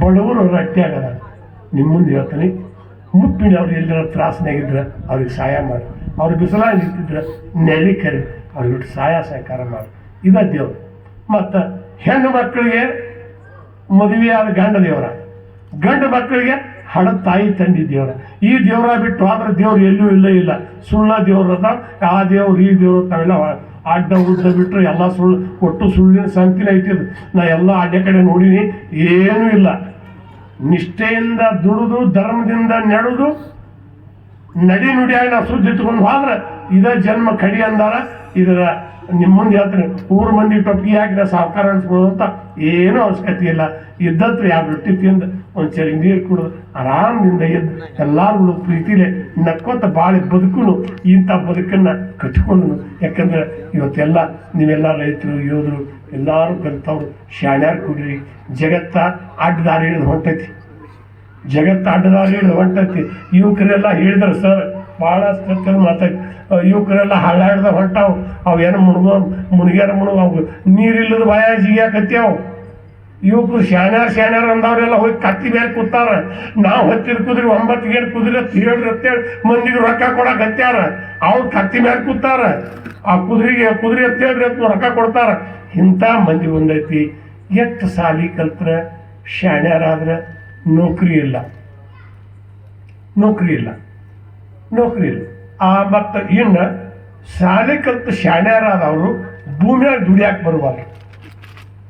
ಬಡವರು ರಟ್ಟೆಯಾಗದ ನಿಮ್ಮ ಮುಂದೆ ಹೇಳ್ತೀನಿ ಮುಪ್ಪಿನ ಅವ್ರು ಎಲ್ಲರ ತ್ರಾಸನಾಗಿದ್ರೆ ಅವ್ರಿಗೆ ಸಹಾಯ ಮಾಡಿ. ಅವ್ರು ಬಿಸಿಲಾಗಿ ನಿಂತಿದ್ರೆ ನೆಲಿ ಕರಿ ಅವ್ರಿಗೆ ಸಹಾಯ ಸಹಕಾರ ಮಾಡಿ. ಇದ ದೇವ್ರು. ಮತ್ತು ಹೆಣ್ಣು ಮಕ್ಕಳಿಗೆ ಮದುವೆಯಾದ ಗಂಡ ದೇವರ. ಗಂಡು ಮಕ್ಕಳಿಗೆ ಹಣ ತಾಯಿ ತಂದಿ ದೇವರ. ಈ ದೇವರ ಬಿಟ್ಟು ಆದ್ರೆ ದೇವ್ರು ಎಲ್ಲೂ ಇಲ್ಲ ಇಲ್ಲ. ಸುಳ್ಳ ದೇವ್ರದ ಆ ದೇವ್ರು, ಈ ದೇವ್ರು ತಾವೆಲ್ಲ ಅಡ್ಡ ಉದ್ದ ಬಿಟ್ಟರೆ ಎಲ್ಲ ಸುಳ್ಳು, ಒಟ್ಟು ಸುಳ್ಳಿನ ಸಂತಿನ ಐತಿದ್ದು ನಾ ಎಲ್ಲ ಅಡ್ಡ ಕಡೆ ನೋಡೀನಿ, ಏನೂ ಇಲ್ಲ. ನಿಷ್ಠೆಯಿಂದ ದುಡಿದು, ಧರ್ಮದಿಂದ ನೆಡುದು ನಡಿ ನುಡಿಯಾಗಿ ನಾವು ಸುದ್ದಿ ಇಟ್ಕೊಂಡು ಹೋದ್ರೆ ಇದ ಜನ್ಮ ಕಡಿ ಅಂದಾರ. ಇದರ ನಿಮ್ಮ ಮುಂದೆ ಹೇಳ್ತಾರೆ ಊರು ಮಂದಿ ಟೊಪ್ಪಿಗೆ ಹಾಕಿ ನಾ ಸಾವುಕಾರ ಅನ್ಸ್ಬೋದು ಅಂತ ಏನೂ ಅವಶ್ಯಕತೆ ಇಲ್ಲ. ಇದ್ದತ್ರ ಯಾವ ರೊಟ್ಟಿ ತಿಂದು ಒಂದು ಚರಿ ನೀರು ಕುಡಿದು ಆರಾಮದಿಂದ ಎದ್ದು ಎಲ್ಲರೂ ಪ್ರೀತಿಲೆ ನಕ್ಕೋತ ಬಾಳಿ ಬದುಕುನು ಇಂಥ ಬದುಕನ್ನ ಕಟ್ಕೊಂಡು ಯಾಕಂದ್ರೆ ಇವತ್ತೆಲ್ಲ ನೀವೆಲ್ಲ ರೈತರು, ಯೋಧರು ಎಲ್ಲಾರು ಕಲಿತವ್ರು ಶಾಣ್ಯಾರು ಕುಡ್ರಿ, ಜಗತ್ತ ಅಡ್ಡದಾರಿ ಹಿಡಿದು ಹೊಂಟೈತಿ. ಜಗತ್ತು ಅಡ್ಡದಾರಿ ಹಿಡಿದು ಯುವಕರೆಲ್ಲ ಹೇಳಿದ್ರು, ಸರ್ ಭಾಳ ಅಷ್ಟು ಮಾತೈತಿ ಯುವಕರೆಲ್ಲ ಹಳ್ಳಾಡ್ದ ಹೊಂಟಾವು ಅವು ಏನು ಮುಳುಗೋ ಮುಳುಗ್ಯಾರ ಮುಳುಗ ಅವು ನೀರಿಲ್ಲದ ಬಾಯ ಜಿಗ್ಯಾಕತ್ಯಾವು. ಯುವಕರು ಶಾಣ್ಯಾರ ಶಾಣ್ಯಾರ ಅಂದವರೆಲ್ಲ ಹೋಗಿ ಕತ್ತಿ ಮೇಲೆ ಕೂತಾರ. ನಾವು ಹತ್ತಿದ ಕುದ್ರಿ, ಒಂಬತ್ತು ಗೇಟ್ ಕುದುರೆ ಹೇಳ್ರಿ ಅಂತೇಳಿ ಮಂದಿಗೆ ರೊಕ್ಕ ಕೊಡಕ್ಕೆ ಹತ್ಯಾರ. ಅವ್ರು ಕತ್ತಿ ಮೇಲೆ ಕೂತಾರ. ಆ ಕುದುರೆಗೆ, ಕುದುರೆ ಅಂತ ಹೇಳ್ರಿ ಅಂತ ರೊಕ್ಕ ಕೊಡ್ತಾರ. ಇಂಥ ಮಂದಿ ಒಂದೈತಿ. ಎತ್ತು ಸಾಲಿ ಕಲ್ತ್ರ, ಶಾಣ್ಯಾರಾದ್ರೆ ನೌಕರಿ ಇಲ್ಲ. ನೌಕರಿ ಇಲ್ಲ. ನೌಕರಿ ಇಲ್ಲ. ಆ ಮತ್ತು ಇನ್ನು ಶಾಲೆ ಕಲ್ತು ಶಾಣ್ಯಾರಾದವರು ಭೂಮಿಯಾಗ ದುಡಿಯಾಕ ಬರುವಲ್ಲ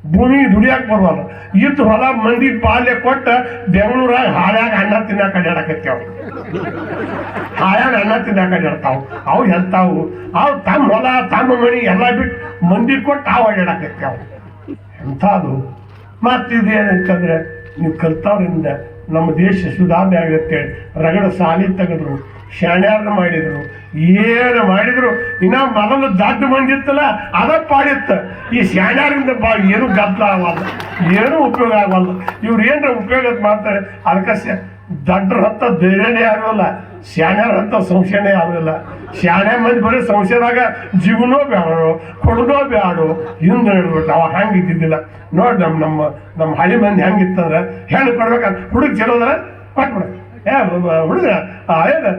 ಭೂಮಿಗೆ ದುಡಿಯಾಕ ಬರುವಲ್ಲ ಇತ್ತು ಹೊಲ ಮಂದಿ ಪಾಲ್ಯ ಕೊಟ್ಟ ಬೆಂಗಳೂರಾಗ ಹಾಳ್ಯಾಗ ಅನ್ನ ತಿನ್ನಾಕ ಅಡ್ಯಾಡಕತ್ಯಾವ ಹಾಳ್ಯಾಗ ಅನ್ನ ತಿನ್ನಾಕ ಅಡ್ಡಾಡ್ತಾವ ಅವು ಹೆಲ್ತಾವು ಅವು ತಮ್ಮ ಹೊಲ, ತಮ್ಮ ಮನೆ ಎಲ್ಲ ಬಿಟ್ಟು ಮಂದಿ ಕೊಟ್ಟು ಅವು ಅಡ್ಯಾಡಕತ್ಯಾವ ಎಂಥದ್ದು ಮತ್ತಿದೇನಂತಂದ್ರೆ ನೀವು ಕಲ್ತವ್ರಿಂದ ನಮ್ಮ ದೇಶ ಸುಧಾರಣೆ ಆಗುತ್ತೆ ರಗಡ ಸಾಲಿ ತೆಗೆದ್ರು ಶಾಣ್ಯಾರನ್ನ ಮಾಡಿದ್ರು, ಏನು ಮಾಡಿದ್ರು, ಇನ್ನ ಮೊದಲು ದಡ್ಡ ಮಂದಿತ್ತಲ್ಲ, ಅದ ಪಾಡಿತ್ತ. ಈ ಶಾಣ್ಯಾರಿಂದ ಬಾ, ಏನು ಗದ್ದಲ ಆಗಲ್ಲ ಏನು ಉಪಯೋಗ ಆಗಲ್ಲ ಇವ್ರು ಏನರ ಉಪಯೋಗ ಮಾಡ್ತಾರೆ, ಅದಕ್ಕೆ ದಡ್ಡರ ಹತ್ತ ಧೈರ್ಯನೇ ಆಗೋಲ್ಲ. ಶಾಣ್ಯರ ಹತ್ತ ಸಂಶಯನೇ ಆಗೋಲ್ಲ. ಶಾಣೆ ಮಂದಿ ಬರೀ ಸಂಶಯದಾಗ ಜೀವನೋ ಬ್ಯಾಡೋ ಕೊಡನೋ ಬ್ಯಾಡೋ, ಹಿಂದೆ ಹೇಳ್ಬಿಟ್ಟು ಅವ ಹಂಗೆ ಇದ್ದಿದ್ದಿಲ್ಲ ನೋಡಿ ನಮ್ಮ ನಮ್ಮ ನಮ್ಮ ಹಳ್ಳಿ ಮಂದಿ ಹೆಂಗಿತ್ತಂದ್ರೆ ಹೇಳಿ ಕೊಡ್ಬೇಕಂತ ಹುಡುಗ ಚೆಲ್ಲೋದ್ರೆ, ಕೊಟ್ಬಿಡ. ಏ ಹುಡುಗ ಏನು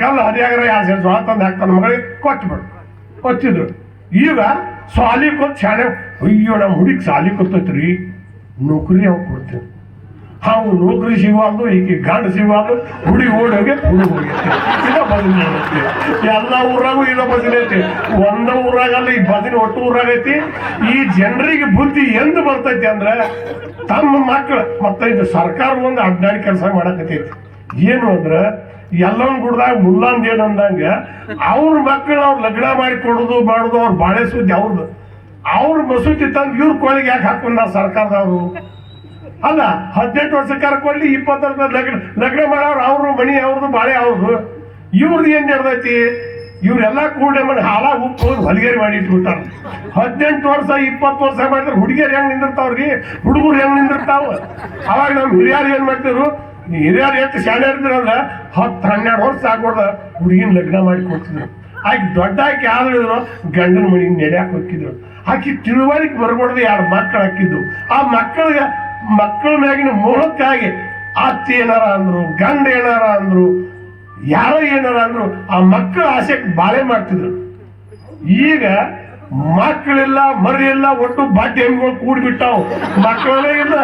ಕಲ್ಲು ಹರಿಯಾಗ್ರ ಯಾರು ಸೇರಿ ಜೋಳ ತಂದು ಹಾಕ್ತಾನೆ ಮಗಳಿಗೆ ಕೊಟ್ಬಿಡು. ಕೊಚ್ಚಿದ್ರು ಈಗ ಸಾಲಿ ಕೊಟ್ಟು ಶಾಣೆ ಅಯ್ಯೋ, ನಮ್ಮ ಹುಡುಗಿ ಸಾಲಿ ಕೊತ್ತೈತ್ರಿ ನೌಕರಿ ಅವ್ರು ಕೊಡ್ತೀವಿ ಹಾವು ನೌಕರಿ ಸಿಗುವಾದ್ರು ಈಗ ಗಂಡ ಸಿಗುವಾದ್ರು ಹುಡಿ ಓಡಿ ಹೋಗಿ ಹುಡುಗ ಹೋಗೈತಿ. ಎಲ್ಲ ಊರಾಗೂ ಇದ ಬದಲಿ ಐತಿ ಒಂದ ಊರಾಗಲ್ಲ, ಈ ಬದಲಿ ಒಟ್ಟು ಊರಾಗೈತಿ. ಈ ಜನರಿಗೆ ಬುದ್ಧಿ ಎಂದು ಬರ್ತೈತಿ ಅಂದ್ರೆ, ತಮ್ಮ ಮಕ್ಕಳು ಮತ್ತೆ ಇದು ಸರ್ಕಾರ ಒಂದು ಅಡ್ಡಾಡಿ ಕೆಲಸ ಮಾಡಕತ್ತೈತಿ. ಏನು ಅಂದ್ರೆ ಎಲ್ಲೊಂದು ಗುಡ್ದಾಗ ಮುಲ್ಲಂದ್ ಅಂದಂಗ, ಅವ್ರ ಮಕ್ಕಳು ಅವ್ರು ಲಗ್ನ ಮಾಡಿ ಕೊಡುದು, ಮಾಡುದು ಅವ್ರ ಬಾಳೆ ಸುದ್ದಿ ಅವ್ರದ್ದು ಅವ್ರ ಮಸೂತಿ ತಂದು ಇವ್ರ ಕೋಳಿಗೆ ಯಾಕೆ ಹಾಕೊಂಡ ಸರ್ಕಾರದವರು? ಅಲ್ಲ, ಹದಿನೆಂಟು ವರ್ಷ ಕೊಡ್ಲಿ ಇಪ್ಪತ್ತು ವರ್ಷ ಲಗ್ನ ಲಗ್ನ ಮಾಡೋರು ಅವ್ರು, ಮಣಿ ಅವ್ರದ್ದು ಬಾಳೆ ಅವ್ರದ್ದು. ಇವ್ರದ್ದು ಏನ್ ನಡೆದೈತಿ? ಇವ್ರೆಲ್ಲ ಕೂಡ ಮಾಡಿ ಹಾಲ, ಉಪ್ಪು, ಹೊಲಿಗೇರಿ ಮಾಡಿ ಇಟ್ಬಿಟ್ಟಾರ. ಹದಿನೆಂಟು ವರ್ಷ, ಇಪ್ಪತ್ತು ವರ್ಷ ಮಾಡಿದ್ರೆ ಹುಡುಗಿಯರು ಹೆಂಗ್ ನಿಂದಿರ್ತಾವ್ರಿ? ಹುಡುಗರು ಹೆಂಗ್ ನಿಂದಿರ್ತಾವ? ಅವಾಗ ನಮ್ಮ ಹಿರಿಯರು ಏನ್ ಮಾಡ್ತಿದ್ರು? ಹಿರಿಯರು ಎಷ್ಟು ಶಾಲೆ ಇರ್ತಿರಲ್ಲ ಹತ್ತು, ಹನ್ನೆರಡು ವರ್ಷ ಆಗ್ಬಾರ್ದ, ಹುಡುಗಿನ ಲಗ್ನ ಮಾಡಿ ಕೊಡ್ತಿದ್ರು. ಆಕೆ ದೊಡ್ಡ ಆಕಿ ಆದ್ರೂ ಗಂಡನ ಮನೆಗೆ ನೆಡ್ಯಾಕ ಹೋಗಿದ್ರು ಆಕಿ ತಿಳುವಳಿಕೆ ಬರ್ಬಾರ್ದು ಎರಡು ಮಕ್ಕಳು ಹಾಕಿದ್ದು. ಆ ಮಕ್ಕಳಿಗೆ ಮಕ್ಕಳ ಮ್ಯಾಗಿನ ಮೋಹಕ್ಕಾಗಿ ಅತ್ತಿ ಏನಾರ ಅಂದ್ರು, ಗಂಡ ಏನಾರ ಅಂದ್ರು, ಯಾರೋ ಏನಾರ ಅಂದ್ರು, ಆ ಮಕ್ಕಳ ಆಸೆಗೆ ಬಾಳೆ ಮಾಡ್ತಿದ್ರು. ಈಗ ಮಕ್ಕಳಿಲ್ಲ ಮರಿ ಇಲ್ಲ ಒಟ್ಟು ಎಮ್ಗಳು ಕೂಡ್ಬಿಟ್ಟಾವು. ಮಕ್ಕಳೇ ಇಲ್ಲ.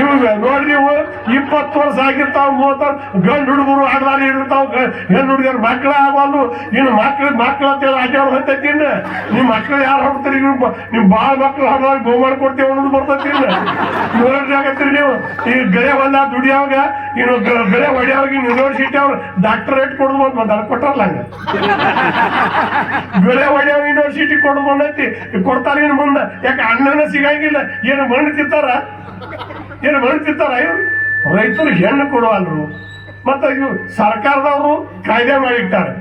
ಇವಾಗ ನೋಡಿ ನೀವು ಇಪ್ಪತ್ತು ವರ್ಷ ಆಗಿರ್ತಾವ ಮೂವತ್ತು ಗಂಡು ಹುಡುಗರು ಆಡದಾರಿ ಇರ್ತಾವ ಹೆಣ್ಣು ಹುಡುಗರು ಮಕ್ಕಳ ಆಗವಲ್ಲು ಇನ್ನು ಮಕ್ಳು ಮಕ್ಳು ಅಂತ ಹೇಳಿ ಆಟ ಬರ್ತೈತಿ ನಿಮ್ಮ ಮಕ್ಕಳು ಯಾರು ಹೊಡ್ತೀರಿ ನೀವು ಭಾಳ ಮಕ್ಳು ಹಾಡುವಾಗ ಗೋ ಮಾಡ್ಕೊಡ್ತೀವಿ ಅನ್ನೋದು ಬರ್ತೈತಿ ನೋಡ್ರಿ ಆಗತ್ತೀರಿ ನೀವು. ಈ ಗಳೆ ಹೊಲ ದುಡಿಯೋವಾಗ, ಇನ್ನು ಗ- ನೀವು ಹೊಡಿಯೋವಾಗ ಯೂನಿವರ್ಸಿಟಿ ಅವ್ರು ಡಾಕ್ಟರೇಟ್ ಕೊಡೋದು ಅಂತ ಮಾತಾಡ ಕೊಟ್ಟಾರಲ್ಲ ಹಂಗೆ. ಬೆಳೆ ಹೊಡೆಯವಾಗ ಯೂನಿವರ್ಸಿಟಿ ಕೊಡು ಬಂದೈತಿ ಕೊಡ್ತಾರ ಏನು ಮುಂದೆ? ಯಾಕೆ ಅಣ್ಣನ ಸಿಗಂಗಿಲ್ಲ ಏನು ಮಣ್ಣು ತಿಂತಾರ? ಏನು ಮಣ್ಣು ತಿಂತಾರ ಇವ್ರು? ರೈತರು ಹೆಣ್ಣು ಕೊಡುವಲ್ರು. ಮತ್ತೆ ಇವು ಸರ್ಕಾರದವರು ಕಾಯ್ದೆ ಮಾಡಿಟ್ಟಾರೆ.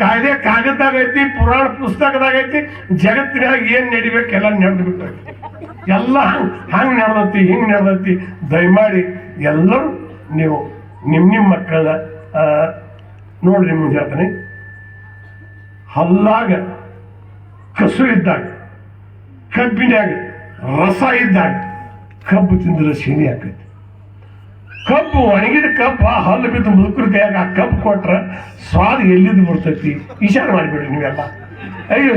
ಕಾಯ್ದೆ ಕಾಗದದಾಗ ಐತಿ ಪುರಾಣ ಪುಸ್ತಕದಾಗ ಐತಿ ಜಗತ್ತಿನಾಗ ಏನ್ ನಡಿಬೇಕು ಎಲ್ಲ ನಡೆದು ಬಿಟ್ಟೈತಿ ಎಲ್ಲ ಹಂಗ್ ನಡೆದೈತಿ, ಹಿಂಗ್ ನಡೆದೈತಿ. ದಯಮಾಡಿ ಎಲ್ಲರೂ ನೀವು ನಿಮ್ ನಿಮ್ಮ ಮಕ್ಕಳ ನೋಡ್ರಿ ನಿಮ್ಗೆ ಹೇಳ್ತೀನಿ ಹಲ್ಲಾಗ ಕಸು ಇದ್ದಾಗ, ಕಬ್ಬಿನ್ಯಾಗ ರಸ ಇದ್ದಾಗ ಕಬ್ಬು ತಿಂದ್ರೆ ಸೀನಿ ಆಕೈತಿ. ಕಬ್ಬು ಒಣಗಿದ ಕಬ್ಬು ಆ ಹಲ್ಲು ಬಿದ್ದು ಮುದುಕರ ಕೈಯಾಗ ಆ ಕಬ್ಬು ಕೊಟ್ರೆ ಸ್ವಾದ ಎಲ್ಲಿದ್ದು ಬರ್ತೈತಿ? ವಿಚಾರ ಮಾಡಿಬಿಡ್ರಿ ನೀವೆಲ್ಲ. ಅಯ್ಯೋ,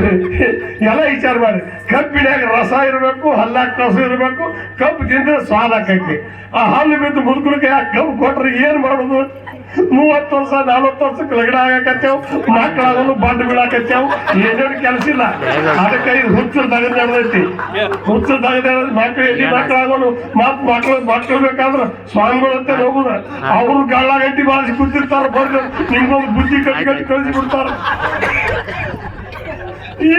ಎಲ್ಲ ವಿಚಾರ ಮಾಡಿ. ಕಬ್ಬಿನಾಗ ರಸ ಇರಬೇಕು ಹಲ್ಲಾಗ ಕಸು ಇರಬೇಕು, ಕಬ್ಬು ತಿಂದ್ರೆ ಸ್ವಾದ ಆಕೈತಿ. ಆ ಹಲ್ಲು ಬಿದ್ದು ಮುದುಕರ ಕೈಯಾಗ ಕಬ್ಬು ಕೊಟ್ರೆ ಏನು ಮಾಡೋದು? ಮೂವತ್ತು ವರ್ಷ, ನಲವತ್ತು ವರ್ಷಕ್ಕೆ ಲಗ್ನ ಆಗಕತ್ತೇವ್, ಮಕ್ಕಳಾಗಲು ಬಂಡ್ ಬೀಳಾಕತ್ತೇವ್, ಏನೇನು ಕೆಲಸ ಇಲ್ಲ. ಅದಕ್ಕೆ ಇದು ಹುಚ್ಚರ ತಗದ್ ನಡೆದೈತಿ ಹುಚ್ಚು ತಗದ ಮಕ್ಕಳು ಎಲ್ಲಿ ಮಕ್ಕಳಾಗೋನು ಮತ್ ಮಕ್ಕಳು ಮಕ್ಕಳು ಬೇಕಾದ್ರೆ ಸ್ವಾಮಿಗಳು ಅಂತ ಹೋಗುದ. ಅವ್ರು ಗಳ್ಳ ಗಟ್ಟಿ ಬಾಳಿಸಿ ಕೂತಿರ್ತಾರ ಬರ್ದು ನಿಮ್ಗೊಂದು ಬುದ್ಧಿ ಕಟ್ಟಿ ಕಟ್ಟಿ ಕಳಿಸಿ ಬಿಡ್ತಾರ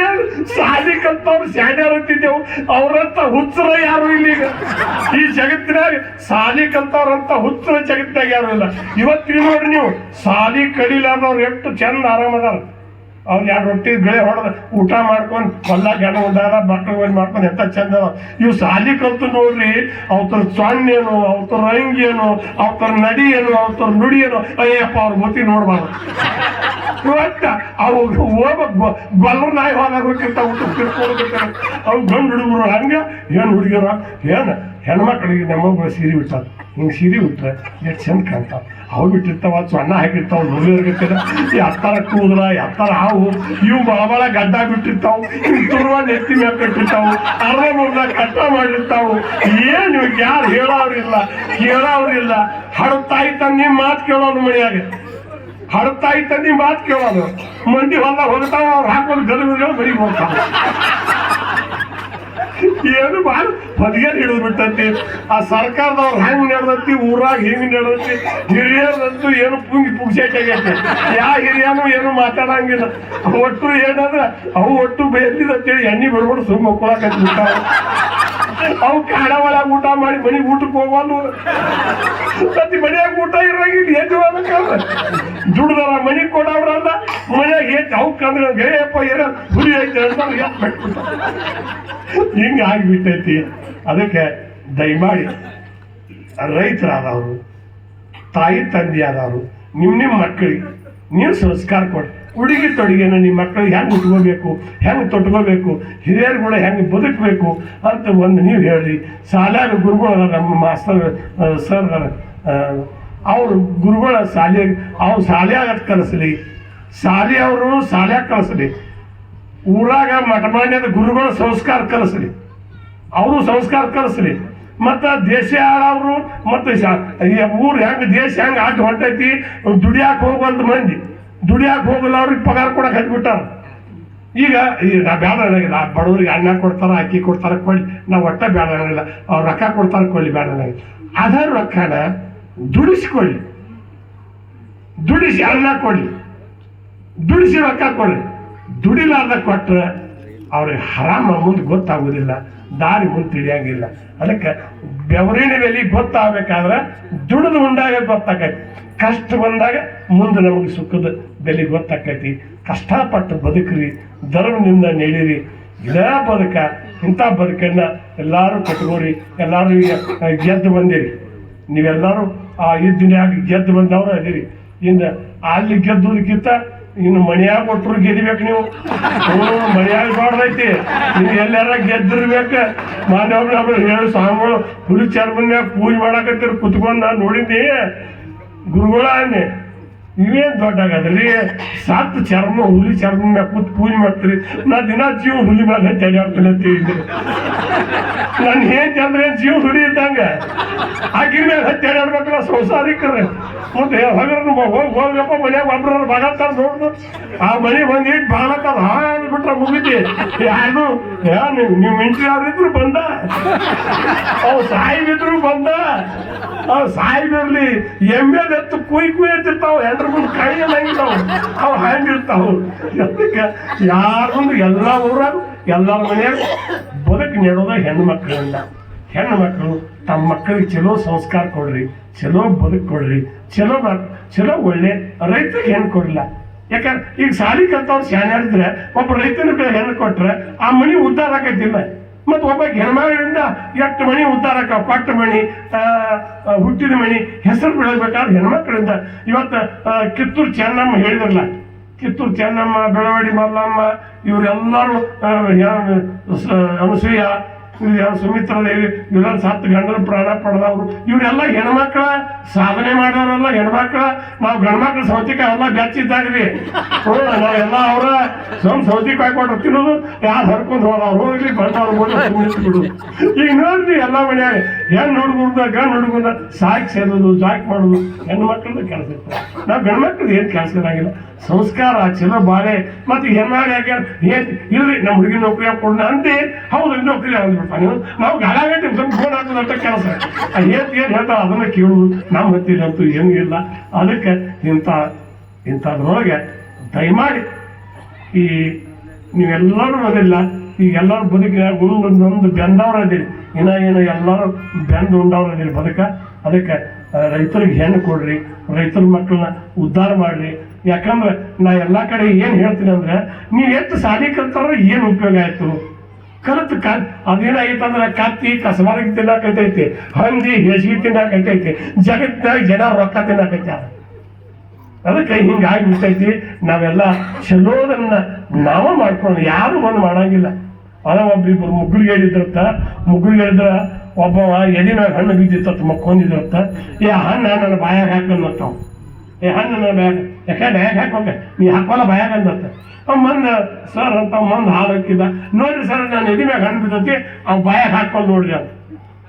ಏನ್ ಸಾಲಿ ಅವ್ರು ಸ್ಯಾಂಡರ್ ಅಂತಿದ್ದೆವು? ಅವ್ರಂತ ಹುಚ್ಚರ ಯಾರು ಇಲ್ಲ? ಈಗ ಈ ಜಗತ್ತಿನಾಗ ಸಾಲಿ ಅವ್ರಂತ ಹುಚ್ಚರ ಜಗತ್ತಿನಾಗ ಯಾರು ಇಲ್ಲ. ಇವತ್ತಿನ ನೋಡ್ರಿ ನೀವು ಸಾಲಿ ಕಲಿಲಾರ್ದವ್ರು ಎಷ್ಟು ಚಂದ ಆರಾಮದಾರ ಅವ್ನು ಎರಡು ರೊಟ್ಟಿ ಬೆಳೆ ಹೊಡೆದ ಊಟ ಮಾಡ್ಕೊಂಡು ಹೊಲ್ದಾಗ ಹೆಣ್ಣು ಉದ್ದಾರ ಬಟ್ಟೆ ಒಂದು ಮಾಡ್ಕೊಂಡು ಎಂತ ಚಂದ. ಇವು ಸಾಲಿ ಕಲ್ತು ನೋಡ್ರಿ ಅವತರ ಸೊಣ್ಣೇನು ಅವತರ ರಂಗೇನು ಅವತರ ನಡಿ ಏನು ಅವತರ ನುಡಿ ಏನು ಅಯ್ಯಪ್ಪ, ಅವ್ರ ಮತಿ ನೋಡ್ಬಾರ್ದು. ಒಟ್ಟ ಅವು ಹೋಗ ಬಲ್ಲು ನಾಯಿ ಹೋದಾಗ ಊಟಕ್ಕೆ ಊಟ ತಿರ್ಕೊಳ್ಬೇಕಾರೆ ಅವು ಗಂಡು ಹುಡುಗರು ಹಂಗೆ ಏನು ಹುಡುಗಿರ ಏನು? ಹೆಣ್ಮಕ್ಳಿಗೆ ನಮ್ಮೊಬ್ಬರು ಸೀರೆ ಬಿಟ್ಟಾರ ಹಿಂಗೆ ಸೀರೆ ಬಿಟ್ರೆ ಎಷ್ಟು ಚಂದ ಕಾಣ್ತಾವ ಅವು ಬಿಟ್ಟಿರ್ತಾವ, ಸಣ್ಣ ಹಾಕಿರ್ತಾವ ನೋಡಿರ್ಬೇಕಿಲ್ಲ ಈ ಹತ್ತಾರ ಕೂದಲ ಹತ್ತಾರ ಹಾವು, ಇವು ಬಳ ಬಳ ಗಡ್ಡ ಬಿಟ್ಟಿರ್ತಾವ. ತುರುವ ನೆತ್ತಿ ಮ್ಯಾಗ ಕಟ್ಟಿರ್ತಾವು. ಅರ್ಧ ಮುರ್ದ ಕಟ್ಟ ಮಾಡಿರ್ತಾವು. ಏನು ಯಾರು ಹೇಳೋರಿಲ್ಲ ಕೇಳೋರಿಲ್ಲ ಹಡತಾಯಿ ನಿಮ್ಮ ಮಾತು ಕೇಳೋನು ಮನೆಯಾಗ. ಹಡತಾಯಿ ತಂದಿ ಮಾತು ಕೇಳೋದು. ಮಂದಿ ಹೊಲ ಹೊರತಾವ ಅವ್ರು ಹಾಕೊಂಡು ಗದಗ ಬರೀ ಹೋಗ್ತಾವ ಏನು ಭಾಳ ಹೊದಿಗೆಲ್ ಹಿಡಿದು ಬಿಟ್ಟಂತಿ. ಆ ಸರ್ಕಾರದವ್ರು ಹೆಂಗ್ ನಡೆದತಿ, ಊರಾಗ ಹೆಂಗ್ ನಡೆದತಿ, ಹಿರಿಯರಂತೂ ಏನು ಪುಂಗಿ ಪುಗ್ಸೈಟಾಗೈತೆ ಯಾ ಹಿರಿಯನು ಏನು ಮಾತಾಡಂಗಿಲ್ಲ. ಒಟ್ಟು ಏನಂದ್ರ, ಅವು ಒಟ್ಟು ಬೇಯ್ತಿದಂತೇಳಿ ಎಣ್ಣೆ ಬಿಡ್ಬಿಡು ಸುಮ್ಮ ಬಿಟ್ಟಾವ ಅವು ಕಾಡ ಒಳಗೆ ಊಟ ಮಾಡಿ ಮನೆಗೆ ಊಟಕ್ಕೆ ಹೋಗಲು ಮತ್ತೆ ಮನೆಯಾಗ ಊಟ ಇರೋಂಗಿಲ್ಲ ಎದ್ದು ದುಡ್ದಾರ ಮನೆ ಕೊಡವ್ರಲ್ಲ ಮನ್ಯಾಗ ಹೆಚ್ಚು ಅವ್ಕ ಅಂದ್ರೆ ಏನೋ ಹುರಿ ಐತೆ ಅಂತ ಹಿಂಗ ಆಗಿಬಿಟ್ಟೈತಿ. ಅದಕ್ಕೆ ದಯಮಾಡಿ, ರೈತರಾದವರು, ತಾಯಿ ತಂದೆ ಆದವರು ನಿಮ್ಮ ನಿಮ್ಮ ಮಕ್ಕಳಿಗೆ ನೀವು ಸಂಸ್ಕಾರ ಕೊಡಿ. ಉಡುಗೆ ತೊಡುಗೆನ ನಿಮ್ಮ ಮಕ್ಕಳು ಹೆಂಗೆ ಉಟ್ಕೋಬೇಕು, ಹೆಂಗೆ ತೊಟ್ಕೋಬೇಕು, ಹಿರಿಯರುಗಳು ಹೆಂಗೆ ಬದುಕಬೇಕು ಅಂತ ಒಂದು ನೀವು ಹೇಳ್ರಿ. ಶಾಲ್ಯಾಗ ಗುರುಗಳು ನಮ್ಮ ಮಾಸ್ತರ್ ಸರ್ ಅವರು ಗುರುಗಳ ಶಾಲೆ, ಅವ್ರು ಶಾಲ್ಯಾಗ ಕಲಿಸ್ಲಿ. ಶಾಲೆ ಅವರು ಶಾಲ್ಯಾಗ ಕಲಿಸ್ಲಿ. ಊರಾಗ ಮಠಮಾನ್ಯದ ಗುರುಗಳ ಸಂಸ್ಕಾರ ಕಲಿಸ್ರಿ ಅವರು ಸಂಸ್ಕಾರ ಕಲಿಸ್ರಿ ಮತ್ತು ದೇಶ ಆಳವರು ಮತ್ತು ಊರ್ ಹೆಂಗ್, ದೇಶ ಹೆಂಗ್ ಆಟ ಹೊಂಟೈತಿ, ದುಡಿಯಾಕ ಹೋಗುವಂತ ಮಂದಿ. ದುಡಿಯಾಕ ಹೋಗಲ್ಲ ಅವ್ರಿಗೆ ಪಗಾರ ಕೊಡಕ್ಕೆ ಹತ್ಬಿಟ್ಟಾರ. ಈಗ ಈ ನಾ ಬೇಡ ನನಗಿಲ್ಲ ಬಡವ್ರಿಗೆ ಅನ್ನ ಕೊಡ್ತಾರ, ಅಕ್ಕಿ ಕೊಡ್ತಾರ, ಕೊಡ್ಲಿ. ನಾವು ಒಟ್ಟ ಬೇಡ ಅನ್ನಂಗಿಲ್ಲ ಅವ್ರು ರೊಕ್ಕ ಕೊಡ್ತಾರ, ಕೊಡಲಿ ಬೇಡ ನನಗೆ. ಅದ ರೊಕ್ಕನ ದುಡಿಸ್ಕೊಳ್ಳಿ. ದುಡಿಸಿ ಅರ್ಧ ಕೊಡಿ. ದುಡಿಸಿ ರೊಕ್ಕ ಕೊಡಿ. ದುಡಿಲಾರ್ದ ಕೊಟ್ರೆ ಅವ್ರಿಗೆ ಹರಾಮ ಮುಂದೆ ಗೊತ್ತಾಗೋದಿಲ್ಲ, ದಾರಿ ಮುಂದೆ ತಿಳಿಯಂಗಿಲ್ಲ. ಅದಕ್ಕೆ ಬೆವರಿನ ಬೆಲೆ ಗೊತ್ತಾಗಬೇಕಾದ್ರೆ ದುಡಿದು ಉಂಡಾಗ ಗೊತ್ತಾಕೈತಿ ಕಷ್ಟ ಬಂದಾಗ ಮುಂದೆ ನಮಗೆ ಸುಖದ ಬೆಲೆ ಗೊತ್ತಾಕೈತಿ ಕಷ್ಟಪಟ್ಟು ಬದುಕ್ರಿ, ಧರ್ಮದಿಂದ ನಡೀರಿ ಇದೇ ಬದುಕ, ಇಂಥ ಬದುಕನ್ನು ಎಲ್ಲರೂ ಕಟ್ಕೋರಿ ಎಲ್ಲರೂ ಗೆದ್ದು ಬಂದಿರಿ. ನೀವೆಲ್ಲರೂ ಆ ಈ ದುನಿಯಾಗ ಗೆದ್ದು ಬಂದವರು ಅದೀರಿ. ಇನ್ನು ಅಲ್ಲಿ ಗೆದ್ದುದಕ್ಕಿಂತ ಇನ್ನು ಮಣಿಯಾಗ ಕೊಟ್ಟರು ಗೆದಿಬೇಕು ನೀವು. ಮಣಿಯಾಗ ಬಾರ್ದೈತಿ ನೀವು ಎಲ್ಲಾರ ಗೆದ್ದಿರ್ಬೇಕು. ಮಾನವ ಹೇಳು, ಸ್ವಾಮಿಗಳು ಹುಲಿ ಚರ್ಮನ್ಯಾಗ ಪೂಜೆ ಮಾಡಾಕತ್ತಿರ, ಕುತ್ಕೊಂಡು ನಾನು ನೋಡಿದ್ನಿ ಗುರುಗಳ ಅನ್ನಿ ನೀವೇನ್ ದೊಡ್ಡಾಗದ್ರಿ? ಸತ್ತು ಚರ್ಮ, ಹುಲಿ ಚರ್ಮ ಮ್ಯಾಗ ಕೂತ್ ಪೂಜೆ ಮಾಡ್ತೀರಿ. ನಾ ದಿನ ಜೀವ ಹುಲಿ ಮೇಲೆ ತೆಗೆಯಾಡ್ತೀನಿ ಅಂತ ಹೇಳಿದ್ರಿ ನನ್ ಏನ್ ಏನು ಜೀವ ಹುಲಿ ಇದ್ದಂಗ? ಆಕಿನ ಮೇಲೆ ಹತ್ತಿ ಸಂಸಾರಿಕ್ರೆ. ಮತ್ತೆ ಹಗರನ್ನು ಹೋಗಿ ಹೋಗ್ಯಪ್ಪ ಮನ್ಯಾಗ ಒಬ್ರ ಬಾಗತ್ತಾರ ನೋಡ್ದು. ಆ ಮನೆ ಬಂದು ಇಟ್ಟು ಬಾಗತ್ತಾರ ಹಾ ಬಿಟ್ರೆ ಮುಗಿತಿ. ಯಾರು ನೀವು ನಿಮ್ಮ ಇಂಟ್ರಿ ಯಾರಿದ್ರು ಬಂದ? ಅವ್ ಸಾಯಿಬಿದ್ರು ಬಂದ? ಅವ್ ಎಮ್ಮೆ ಎತ್ತು ಕುಯ್ ಕುಯ್ ಎತ್ತಿರ್ತಾವ ಎಲ್ರ ಮುಂದೆ ಕೈ ಅವು ಹಂಗಿರ್ತಾವ ಅದಕ್ಕೆ ಯಾರ ಮುಂದೆ ಎಲ್ಲ ಊರಾಗ ಎಲ್ಲರ ಮನೆಯಾಗ ಬದುಕು ನೆಡೋದ ಹೆಣ್ಣು ಮಕ್ಕಳಿಂದ. ಹೆಣ್ಣು ಮಕ್ಕಳು ತಮ್ಮ ಮಕ್ಕಳಿಗೆ ಚಲೋ ಸಂಸ್ಕಾರ ಕೊಡ್ರಿ, ಚಲೋ ಬದುಕು ಕೊಡ್ರಿ, ಚಲೋ ಚಲೋ ಒಳ್ಳೆ ರೈತರಿಗೆ ಹೆಣ್ಣು ಕೊಡ್ಲಿಲ್ಲ ಯಾಕಂದ್ರೆ ಈಗ ಸಾಲಿ ಕಲ್ತವ್ರು ಶಾಣ್ಯಾರಿದ್ರೆ, ಒಬ್ಬ ರೈತನ ಹೆಣ್ಣು ಕೊಟ್ರೆ ಆ ಮನೆ ಉದ್ಧಾರ ಆಗೈತಿಲ್ಲ ಮತ್ತು ಒಬ್ಬ ಹೆಣ್ಮಗಳಿಂದ ಎಷ್ಟು ಮಣಿ ಉದ್ದಾರಕ್ಕ ಪಟ್ಟ ಮಣಿ ಹುಟ್ಟಿದ ಮಣಿ, ಹೆಸರು ಬೆಳಬೇಕಾದ್ರೆ ಹೆಣ್ಮಕ್ಳಿಂದ ಇವತ್ತು ಕಿತ್ತೂರು ಚೆನ್ನಮ್ಮ ಹೇಳಿದ್ರಲ್ಲ. ಕಿತ್ತೂರು ಚೆನ್ನಮ್ಮ, ಬೆಳವಡಿ ಮಲ್ಲಮ್ಮ, ಇವರೆಲ್ಲರೂ ಅನಸೂಯ ಸುಮಿತ್ರಾ ದೇವಿ ಇವರೆಲ್ಲ ಸತ್ತು ಗಂಡನ ಪ್ರಾಣ ಪಡೆದವರು. ಇವರೆಲ್ಲ ಹೆಣ್ಮಕ್ಳ, ಸಾಧನೆ ಮಾಡೋರೆಲ್ಲ ಹೆಣ್ಮಕ್ಳ. ನಾವು ಗಂಡ್ಮಕ್ಳ ಸೌತಿಕಾಯಿ ಎಲ್ಲ ಬೆಚ್ಚಿದ್ದಾಗ್ರಿ. ನಾವೆಲ್ಲ ಅವರ ಸ್ವಲ್ಪ ಸೌತಿಕಾಯಿ ಕೊಟ್ಟು ತಿನ್ನೋದು, ಯಾರು ಹರ್ಕೊಂಡು ಹೋದವ್ರು. ಹೋಗ್ಲಿ ಬಂದವ್ರು ಬಿಡು ಈಗ ನೋಡ್ರಿ ಎಲ್ಲ ಮನೆಯಾಗ ಹೆಣ್ಣು ಹುಡುಗರ್ದ ಗಂಡು ಹುಡುಗರ್ದ ಸಾಕ್ ಸೇರೋದು ಜಾಕ್ ಮಾಡೋದು, ಹೆಣ್ಮಕ್ಳದ್ದು ಕೆಲಸ ಇರ್ತದೆ ನಾವು ಗಂಡ್ಮಕ್ಳದ್ದು ಏನು ಕೆಲಸ ಇರಂಗಿಲ್ಲ. ಸಂಸ್ಕಾರ ಚಲೋ ಬಾಳೆ ಮತ್ತೆ ಹೆಣ್ಣಾಗ ಯಾಕೆ ಏನ್? ಇಲ್ರಿ ನಮ್ಮ ಹುಡುಗಿ ನೌಕರಿ ಹಾಕೊಂಡ ಅಂತೆ. ಹೌದು ನೌಕರಿ ಅಂದ್ಬಿಡ್ತಾನೆ ನೀವು ನಾವು ಗಾಳಾಗಟ್ಟೆ ಫೋನ್ ಹಾಕೋದಂತ ಕೆಲಸ. ಏನ್ ಏನ್ ಹೇಳ್ತಾರ ಅದನ್ನ ಕೇಳುದು ನಮ್ಮ ಹತ್ತಿರಂತೂ ಏನು ಇಲ್ಲ. ಅದಕ್ಕೆ ಇಂಥ, ಇಂಥದ್ರೊಳಗೆ ದಯಮಾಡಿ ಈ ನೀವೆಲ್ಲರೂ ಅದಿಲ್ಲ ಈಗ ಎಲ್ಲರೂ ಬದುಕಿನ ಒಂದು ಒಂದು ಬೆಂದವ್ರು ಅದಿರಿ. ಇನ್ನ ಏನು ಎಲ್ಲರೂ ಬೆಂದು ಉಂಡವ್ರು ಅದಿಲ್ಲ ಬದುಕ. ಅದಕ್ಕೆ ರೈತರಿಗೆ ಹೆಣ್ಣು ಕೊಡ್ರಿ. ರೈತರ ಮಕ್ಕಳನ್ನ ಉದ್ಧಾರ ಮಾಡ್ರಿ. ಯಾಕಂದ್ರೆ ನಾ ಎಲ್ಲ ಕಡೆ ಏನು ಹೇಳ್ತೀನಿ ಅಂದ್ರೆ ನೀವು ಎಷ್ಟು ಸಾಲಿ ಕಲ್ತಾರ ಏನು ಉಪಯೋಗ ಆಯ್ತು? ಕಲಿತು ಕ ಅದೇನಾಗೈತೆ ಅಂದ್ರೆ ಕತ್ತಿ ಕಸಬಾರಿಗೆ ತಿನ್ನಾಕೈತಿ ಹಂದಿ ಹೆಸಿಗೆ ತಿನ್ನಾಕೈತಿ ಜಗತ್ತಿನಾಗ ಜನ ರೊಕ್ಕ ತಿನ್ನಾಕೈತಿ ಅದಕ್ಕೆ ಹಿಂಗಾಗಿ ಬಿಟ್ಟೈತಿ, ನಾವೆಲ್ಲ ಚಲೋದನ್ನ ನಾವ ಮಾಡ್ಕೊಂಡು ಯಾರು ಬಂದು ಮಾಡಂಗಿಲ್ಲ. ಅದ ಒಬ್ರಿಬ್ರು ಮುಗ್ಗುರಿಗೆ ಹೇಳಿದ್ರತ್ತ ಮುಗ್ಗುರಿಗೆ ಹೇಳಿದ್ರ ಒಬ್ಬ ಎದಿನಾಗ ಹಣ್ಣು ಬಿದ್ದಿತ್ತ ಮಕ್ಕೊಂದಿದ್ರತ್ತ, ಏ ಹಣ್ಣ ನನ್ನ ಬಾಯಾಗ ಹಾಕೊಂಡತ್ತಾವ ಏ ಹಣ್ಣು ನನ್ನ ಬ್ಯಾಗ ಯಾಕೆ ಹಾಕೊಂಡೆ ನೀ ಹಾಕೋಲ್ಲ ಬಾಯಾಗ ಅಂದತ್ತೆ ಅವ್ ಮಂದ ಸರ್ ಅಂತ ಮಂದ್ ಹಾಲು ಹಾಕಿದ. ನೋಡ್ರಿ ಸರ್, ನಾನು ಎದಿ ಮ್ಯಾಗ ಹಣ್ಣು ಬಿದ್ದತಿ, ಅವ್ ಬಾಯಾಗ ಹಾಕೊಂಡು ನೋಡ್ರಿ ಅಂತ.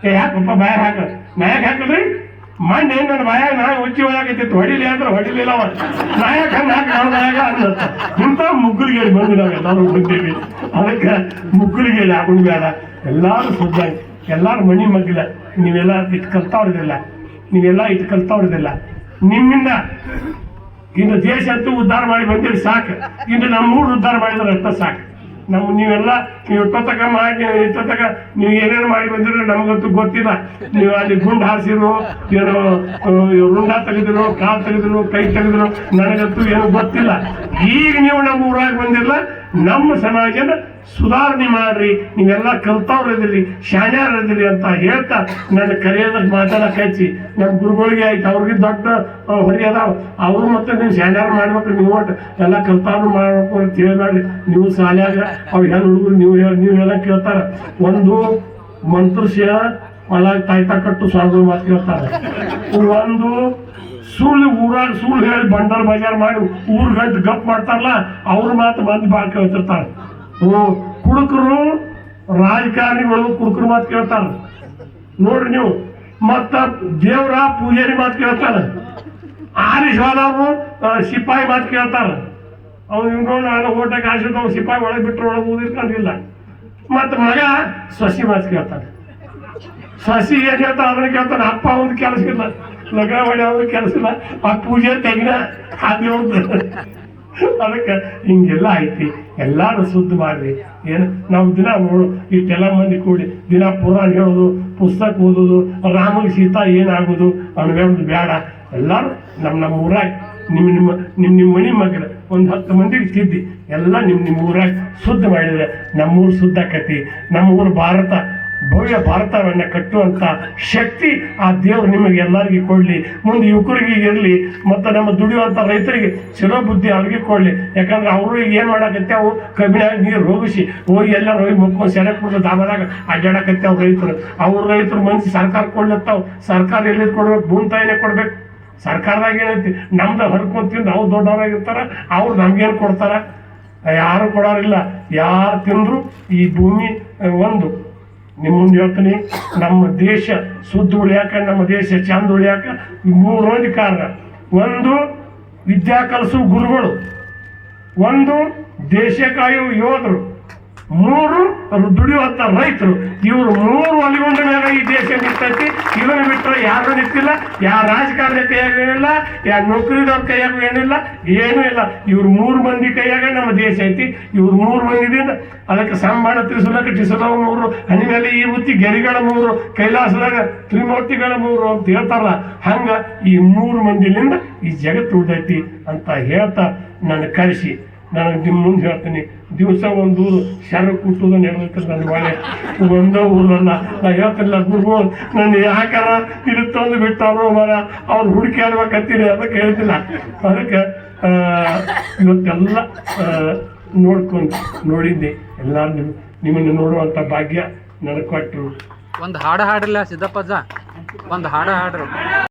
ಏ ಯಾಕಪ್ಪ ಬಾಯಾಗ ಹಾಕ? ಮ್ಯಾಗ ಹಾಕಲ್ರಿ ಮಂಡೆ ನನ್ನ ಬಾಯಾಗ ನಾನು ಉಚ್ಚಿ ಒಳಗೈತಿತ್ತು. ಹೊಡಿಲಿ ಅಂದ್ರೆ ಹೊಡಿಲಿಲ್ಲ ಅವ ನಾಯಕ ಹಾಕಿ ನನ್ನ ಬಾಯಾಗ ಅಂದತ್ತ ಇಂಥ ಮುಗ್ಗುರಿಗೆ ಬಂದು ನಾವೆಲ್ಲರೂ ಬಂದೀವಿ ಅದಕ್ಕೆ ಮುಗ್ಗುರಿಗೆ ಹಾಕೊಂಡು ಬೇಡ. ಎಲ್ಲಾರು ಶುದ್ಧ ಎಲ್ಲಾರು ಮಣಿ ಮಗ್ಗಿಲ್ಲ. ನೀವೆಲ್ಲ ಇಟ್ಟು ಕಲ್ತಾವ್ರದಿಲ್ಲ ನೀವೆಲ್ಲ ಇಟ್ಟು ಕಲ್ತಾವ್ರದಿಲ್ಲ ನಿಮ್ಮಿಂದ. ಇನ್ನು ದೇಶ ಅಂತೂ ಉದ್ಧಾರ ಮಾಡಿ ಬಂದಿರಿ, ಸಾಕು. ಇನ್ನು ನಮ್ಮ ಊರು ಉದ್ಧಾರ ಮಾಡಿದ್ರೆ ಅಂತ ಸಾಕು. ನಮ್ಮ ನೀವೆಲ್ಲ, ನೀವು ಇಟ್ಟೊತ್ತಕ ಮಾಡಿ ಇಟ್ಟೊತ್ತಕ ನೀವು ಏನೇನು ಮಾಡಿ ಬಂದಿರೋ ನಮಗಂತೂ ಗೊತ್ತಿಲ್ಲ. ನೀವು ಅಲ್ಲಿ ಗುಂಡು ಹಾರಿಸಿದ್ರು ಏನೋ ರುಂಡ ತೆಗೆದಿರೋ, ಕಾಲು ತೆಗೆದ್ರು, ಕೈ ತೆಗೆದ್ರು, ನನಗಂತೂ ಏನು ಗೊತ್ತಿಲ್ಲ. ಈಗ ನೀವು ನಮ್ಮ ಊರಾಗ ಬಂದಿಲ್ಲ ನಮ್ಮ ಸಮಾಜನ ಸುಧಾರಣೆ ಮಾಡ್ರಿ, ನೀವೆಲ್ಲ ಕಲ್ತವ್ರದಿರಿ ಶಾಣ್ಯಾರದಿರಿ ಅಂತ ಹೇಳ್ತಾ ನನ್ನ ಕರೆಯೋದಕ್ಕೆ ಮಾತಾಡಕ್ಕೆ ಹಚ್ಚಿ ನಮ್ಮ ಗುರುಗಳಿಗೆ ಆಯ್ತು, ಅವ್ರಿಗೆ ದೊಡ್ಡ ಹೊರಿ ಅದಾವ. ಅವರು ಮತ್ತೆ ನೀವು ಶಾಣ್ಯಾರ ಮಾಡ್ಬೇಕು, ನೀವು ಒಟ್ಟು ಎಲ್ಲ ಕಲ್ತಾರು ಮಾಡ್ಬೇಕು ಅಂತ ಹೇಳ್ಬೇಡ್ರಿ. ನೀವು ಶಾಲ್ಯಾಗ ಅವ್ರು ಹೆಣ್ಣು ಹುಡುಗರು ನೀವು ಹೇಳಿ, ನೀವು ಎಲ್ಲ ಕೇಳ್ತಾರ. ಒಂದು ಮಂತ್ರಸ್ಯ ಒಳಗೆ ತಾಯ್ತಾ ಕಟ್ಟು ಸ್ವಾಮಿ ಮಾತು ಕೇಳ್ತಾರೆ. ಒಂದು ಸುಳ್ಳು ಊರಾಗ ಸುಳ್ಳು ಹೇಳಿ ಬಂಡರ್ ಬಜಾರ್ ಮಾಡಿ ಊರ್ ಗಂಟು ಗಪ್ ಮಾಡ್ತಾರಲ್ಲ, ಅವ್ರ ಮಾತು ಮಂದಿ ಬಾಳ್ ಕೇಳ್ತಿರ್ತಾರೆ. ಕುಡುಕರು ರಾಜಕಾರಣಿಗಳು ಕುಡುಕರು ಮಾತು ಕೇಳ್ತಾರೆ. ನೋಡ್ರಿ ನೀವು, ಮತ್ತ ದೇವ್ರ ಪೂಜಾರಿ ಮಾತು ಕೇಳ್ತಾರ. ಆರಿಸ್ವಾದವ್ರು ಸಿಪಾಯಿ ಮಾತು ಕೇಳ್ತಾರ. ಅವ್ನು ಇವ್ನು ನಾನು ಓಟಕ್ಕೆ ಅವ್ನು ಸಿಪಾಯಿ ಒಳಗೆ ಬಿಟ್ಟರೆ ಒಳಗೆ ಊದಿರ್ಕೊಂಡಿಲ್ಲ ಮತ್ತು ಮಗ ಸಸಿ ಮಾತು ಕೇಳ್ತಾನೆ. ಸಸಿ ಏನು ಹೇಳ್ತಾನ ಅದನ್ನ ಕೇಳ್ತಾನೆ, ಅಪ್ಪ ಒಂದು ಕೆಲಸ ಇಲ್ಲ. ಲಗ್ನ ಮಾಡಿ ಅವ್ರ ಕೆಲಸ ಆ ಪೂಜೆ ತೆಗಿನ ಹಾಕಿ ಅದಕ್ಕೆ ಹಿಂಗೆಲ್ಲ ಐತಿ ಎಲ್ಲಾರು ಶುದ್ಧ ಮಾಡ್ರಿ. ಏನು ನಾವು ದಿನ ನೋಡು, ಇಷ್ಟೆಲ್ಲ ಮಂದಿ ಕೂಡಿ ದಿನ ಪುರಾಣ ಹೇಳೋದು, ಪುಸ್ತಕ ಓದೋದು, ರಾಮನ ಸೀತಾ ಏನಾಗೋದು ಅನ್ನೋದು ಬೇಡ. ಎಲ್ಲಾರು ನಮ್ಮ ನಮ್ಮ ಊರಾಗ ನಿಮ್ಮ ನಿಮ್ಮ ನಿಮ್ಮ ನಿಮ್ಮ ಮನೆ ಮಗನ ಒಂದು ಹತ್ತು ಮಂದಿಗೆ ತಿದ್ದಿ ಎಲ್ಲ ನಿಮ್ಮ ನಿಮ್ಮ ಊರಾಗ ಶುದ್ಧ ಮಾಡಿದ್ರೆ ನಮ್ಮೂರು ಶುದ್ಧ ನಮ್ಮ ಊರು ಭಾರತ ಭವ್ಯ ಭಾರತವನ್ನು ಕಟ್ಟುವಂಥ ಶಕ್ತಿ ಆ ದೇವರು ನಿಮಗೆ ಎಲ್ಲರಿಗೂ ಕೊಡಲಿ. ಮುಂದೆ ಯುವಕರಿಗೆ ಇರಲಿ, ಮತ್ತು ನಮ್ಮ ದುಡಿಯುವಂಥ ರೈತರಿಗೆ ಚಲೋ ಬುದ್ಧಿ ಅವ್ರಿಗೆ ಕೊಡಲಿ. ಯಾಕಂದ್ರೆ ಅವರು ಈಗ ಏನು ಮಾಡಕತ್ತಾವು ಕಬ್ಬಿನಾಗ ನೀರು ರೋಗಿಸಿ ಹೋಗಿ ಎಲ್ಲ ಹೋಗಿ ಮುಕ್ಕೊಂಡು ಸೆರೆ ಕುಡಿದು ದಾಮದಾಗ ಅವ್ರು ರೈತರು. ಅವ್ರ ರೈತರು ಮನ್ಸಿ ಸರ್ಕಾರ ಕೊಡ್ಲತ್ತಾವು. ಸರ್ಕಾರ ಎಲ್ಲಿ ಕೊಡ್ಬೇಕು? ಭೂಮಿ ತಾಯಿನೇ ಕೊಡ್ಬೇಕು. ಸರ್ಕಾರದಾಗ ಏನೈತಿ? ನಮ್ದು ಹರ್ಕೊಂಡ್ ತಿಂದು ಅವ್ರು ದೊಡ್ಡವರಾಗಿರ್ತಾರೆ, ಅವ್ರು ನಮ್ಗೇನು ಕೊಡ್ತಾರೆ? ಯಾರು ಕೊಡೋರಿಲ್ಲ. ಯಾರು ತಿಂದರೂ ಈ ಭೂಮಿ, ಒಂದು. ನಿಮ್ಮ ಮುಂದೆ ಹೇಳ್ತೀನಿ, ನಮ್ಮ ದೇಶ ಶುದ್ಧ ಉಳಿಯಾಕ, ನಮ್ಮ ದೇಶ ಚಂದ ಉಳಿಯಾಕ ಈ ಮೂರು ಮಂದಿ ಕಾರಣ. ಒಂದು, ವಿದ್ಯಾ ಕಲಸು ಗುರುಗಳು. ಒಂದು ದೇಶ ಕಾಯುವ ಯೋಧರು. ಮೂರು ದುಡಿಯುವಂತ ರೈತರು. ಇವರು ಮೂರು ಒಲಿಗೊಂಡ ಮೇಲೆ ಈ ದೇಶ ನಿಂತೈತಿ. ಇವನ್ನ ಬಿಟ್ಟರೆ ಯಾರು ನಿಂತಿಲ್ಲ. ಯಾವ ರಾಜಕಾರಣಿ ಕೈಯಾಗ ಏನಿಲ್ಲ ಯಾವ ನೌಕರಿದವ್ರ ಕೈಯಾಗ ಏನಿಲ್ಲ ಏನೂ ಇಲ್ಲ. ಇವ್ರು ಮೂರು ಮಂದಿ ಕೈಯಾಗ ನಮ್ಮ ದೇಶ ಐತಿ. ಇವ್ರು ಮೂರು ಮಂದಿದಿಂದ ಅದಕ್ಕೆ ಸಂಬಳ ತ್ರಿಸುಲಕ ಟಿಸುಲ ಮೂರು. ಹನಿಮೇಲೆ ಈ ಬುತ್ತಿ, ಗೆರಿಗಳ ಮೂರು, ಕೈಲಾಸದಾಗ ತ್ರಿಮೂರ್ತಿಗಳ ಮೂರು ಅಂತ ಹೇಳ್ತಾರಲ್ಲ, ಹಂಗ ಈ ಮೂರು ಮಂದಿಲಿಂದ ಈ ಜಗತ್ತು ಉಳಿದೈತಿ ಅಂತ ಹೇಳ್ತಾ ನನ್ನ ಕರೆಸಿ. ನಾನು ನಿಮ್ಮ ಮುಂದೆ ಹೇಳ್ತೀನಿ. ದಿವಸ ಒಂದು ಶರ ಕುಟ್ಟೋದು ನಡೆದೈತೆ ನನ್ನ ಬಾಳೆ ಒಂದೇ ಊರಲ್ಲ. ನಾ ಹೇಳ್ತಿಲ್ಲ ಗುರುಗಳು ನನ್ನ ಯಾಕಾರ ಇದು ತಂದು ಬಿಟ್ಟಾರೋ ಮರ? ಅವ್ರು ಹುಡುಕಿ ಆಡ್ಬೇಕಂತೀನಿ ಅದಕ್ಕೆ ಹೇಳ್ತಿಲ್ಲ. ಅದಕ್ಕೆ ಇವತ್ತೆಲ್ಲ ನೋಡ್ಕೊಂಡು ನೋಡಿದ್ದೆ. ಎಲ್ಲ ನಿಮ್, ನಿಮ್ಮನ್ನು ನೋಡುವಂಥ ಭಾಗ್ಯ ನನಗೆ ಒಂದು ಹಾಡು ಹಾಡ್ರಲ್ಲ ಸಿದ್ದಪ್ಪಜ್ಜ ಒಂದು ಹಾಡು ಹಾಡ್ರು.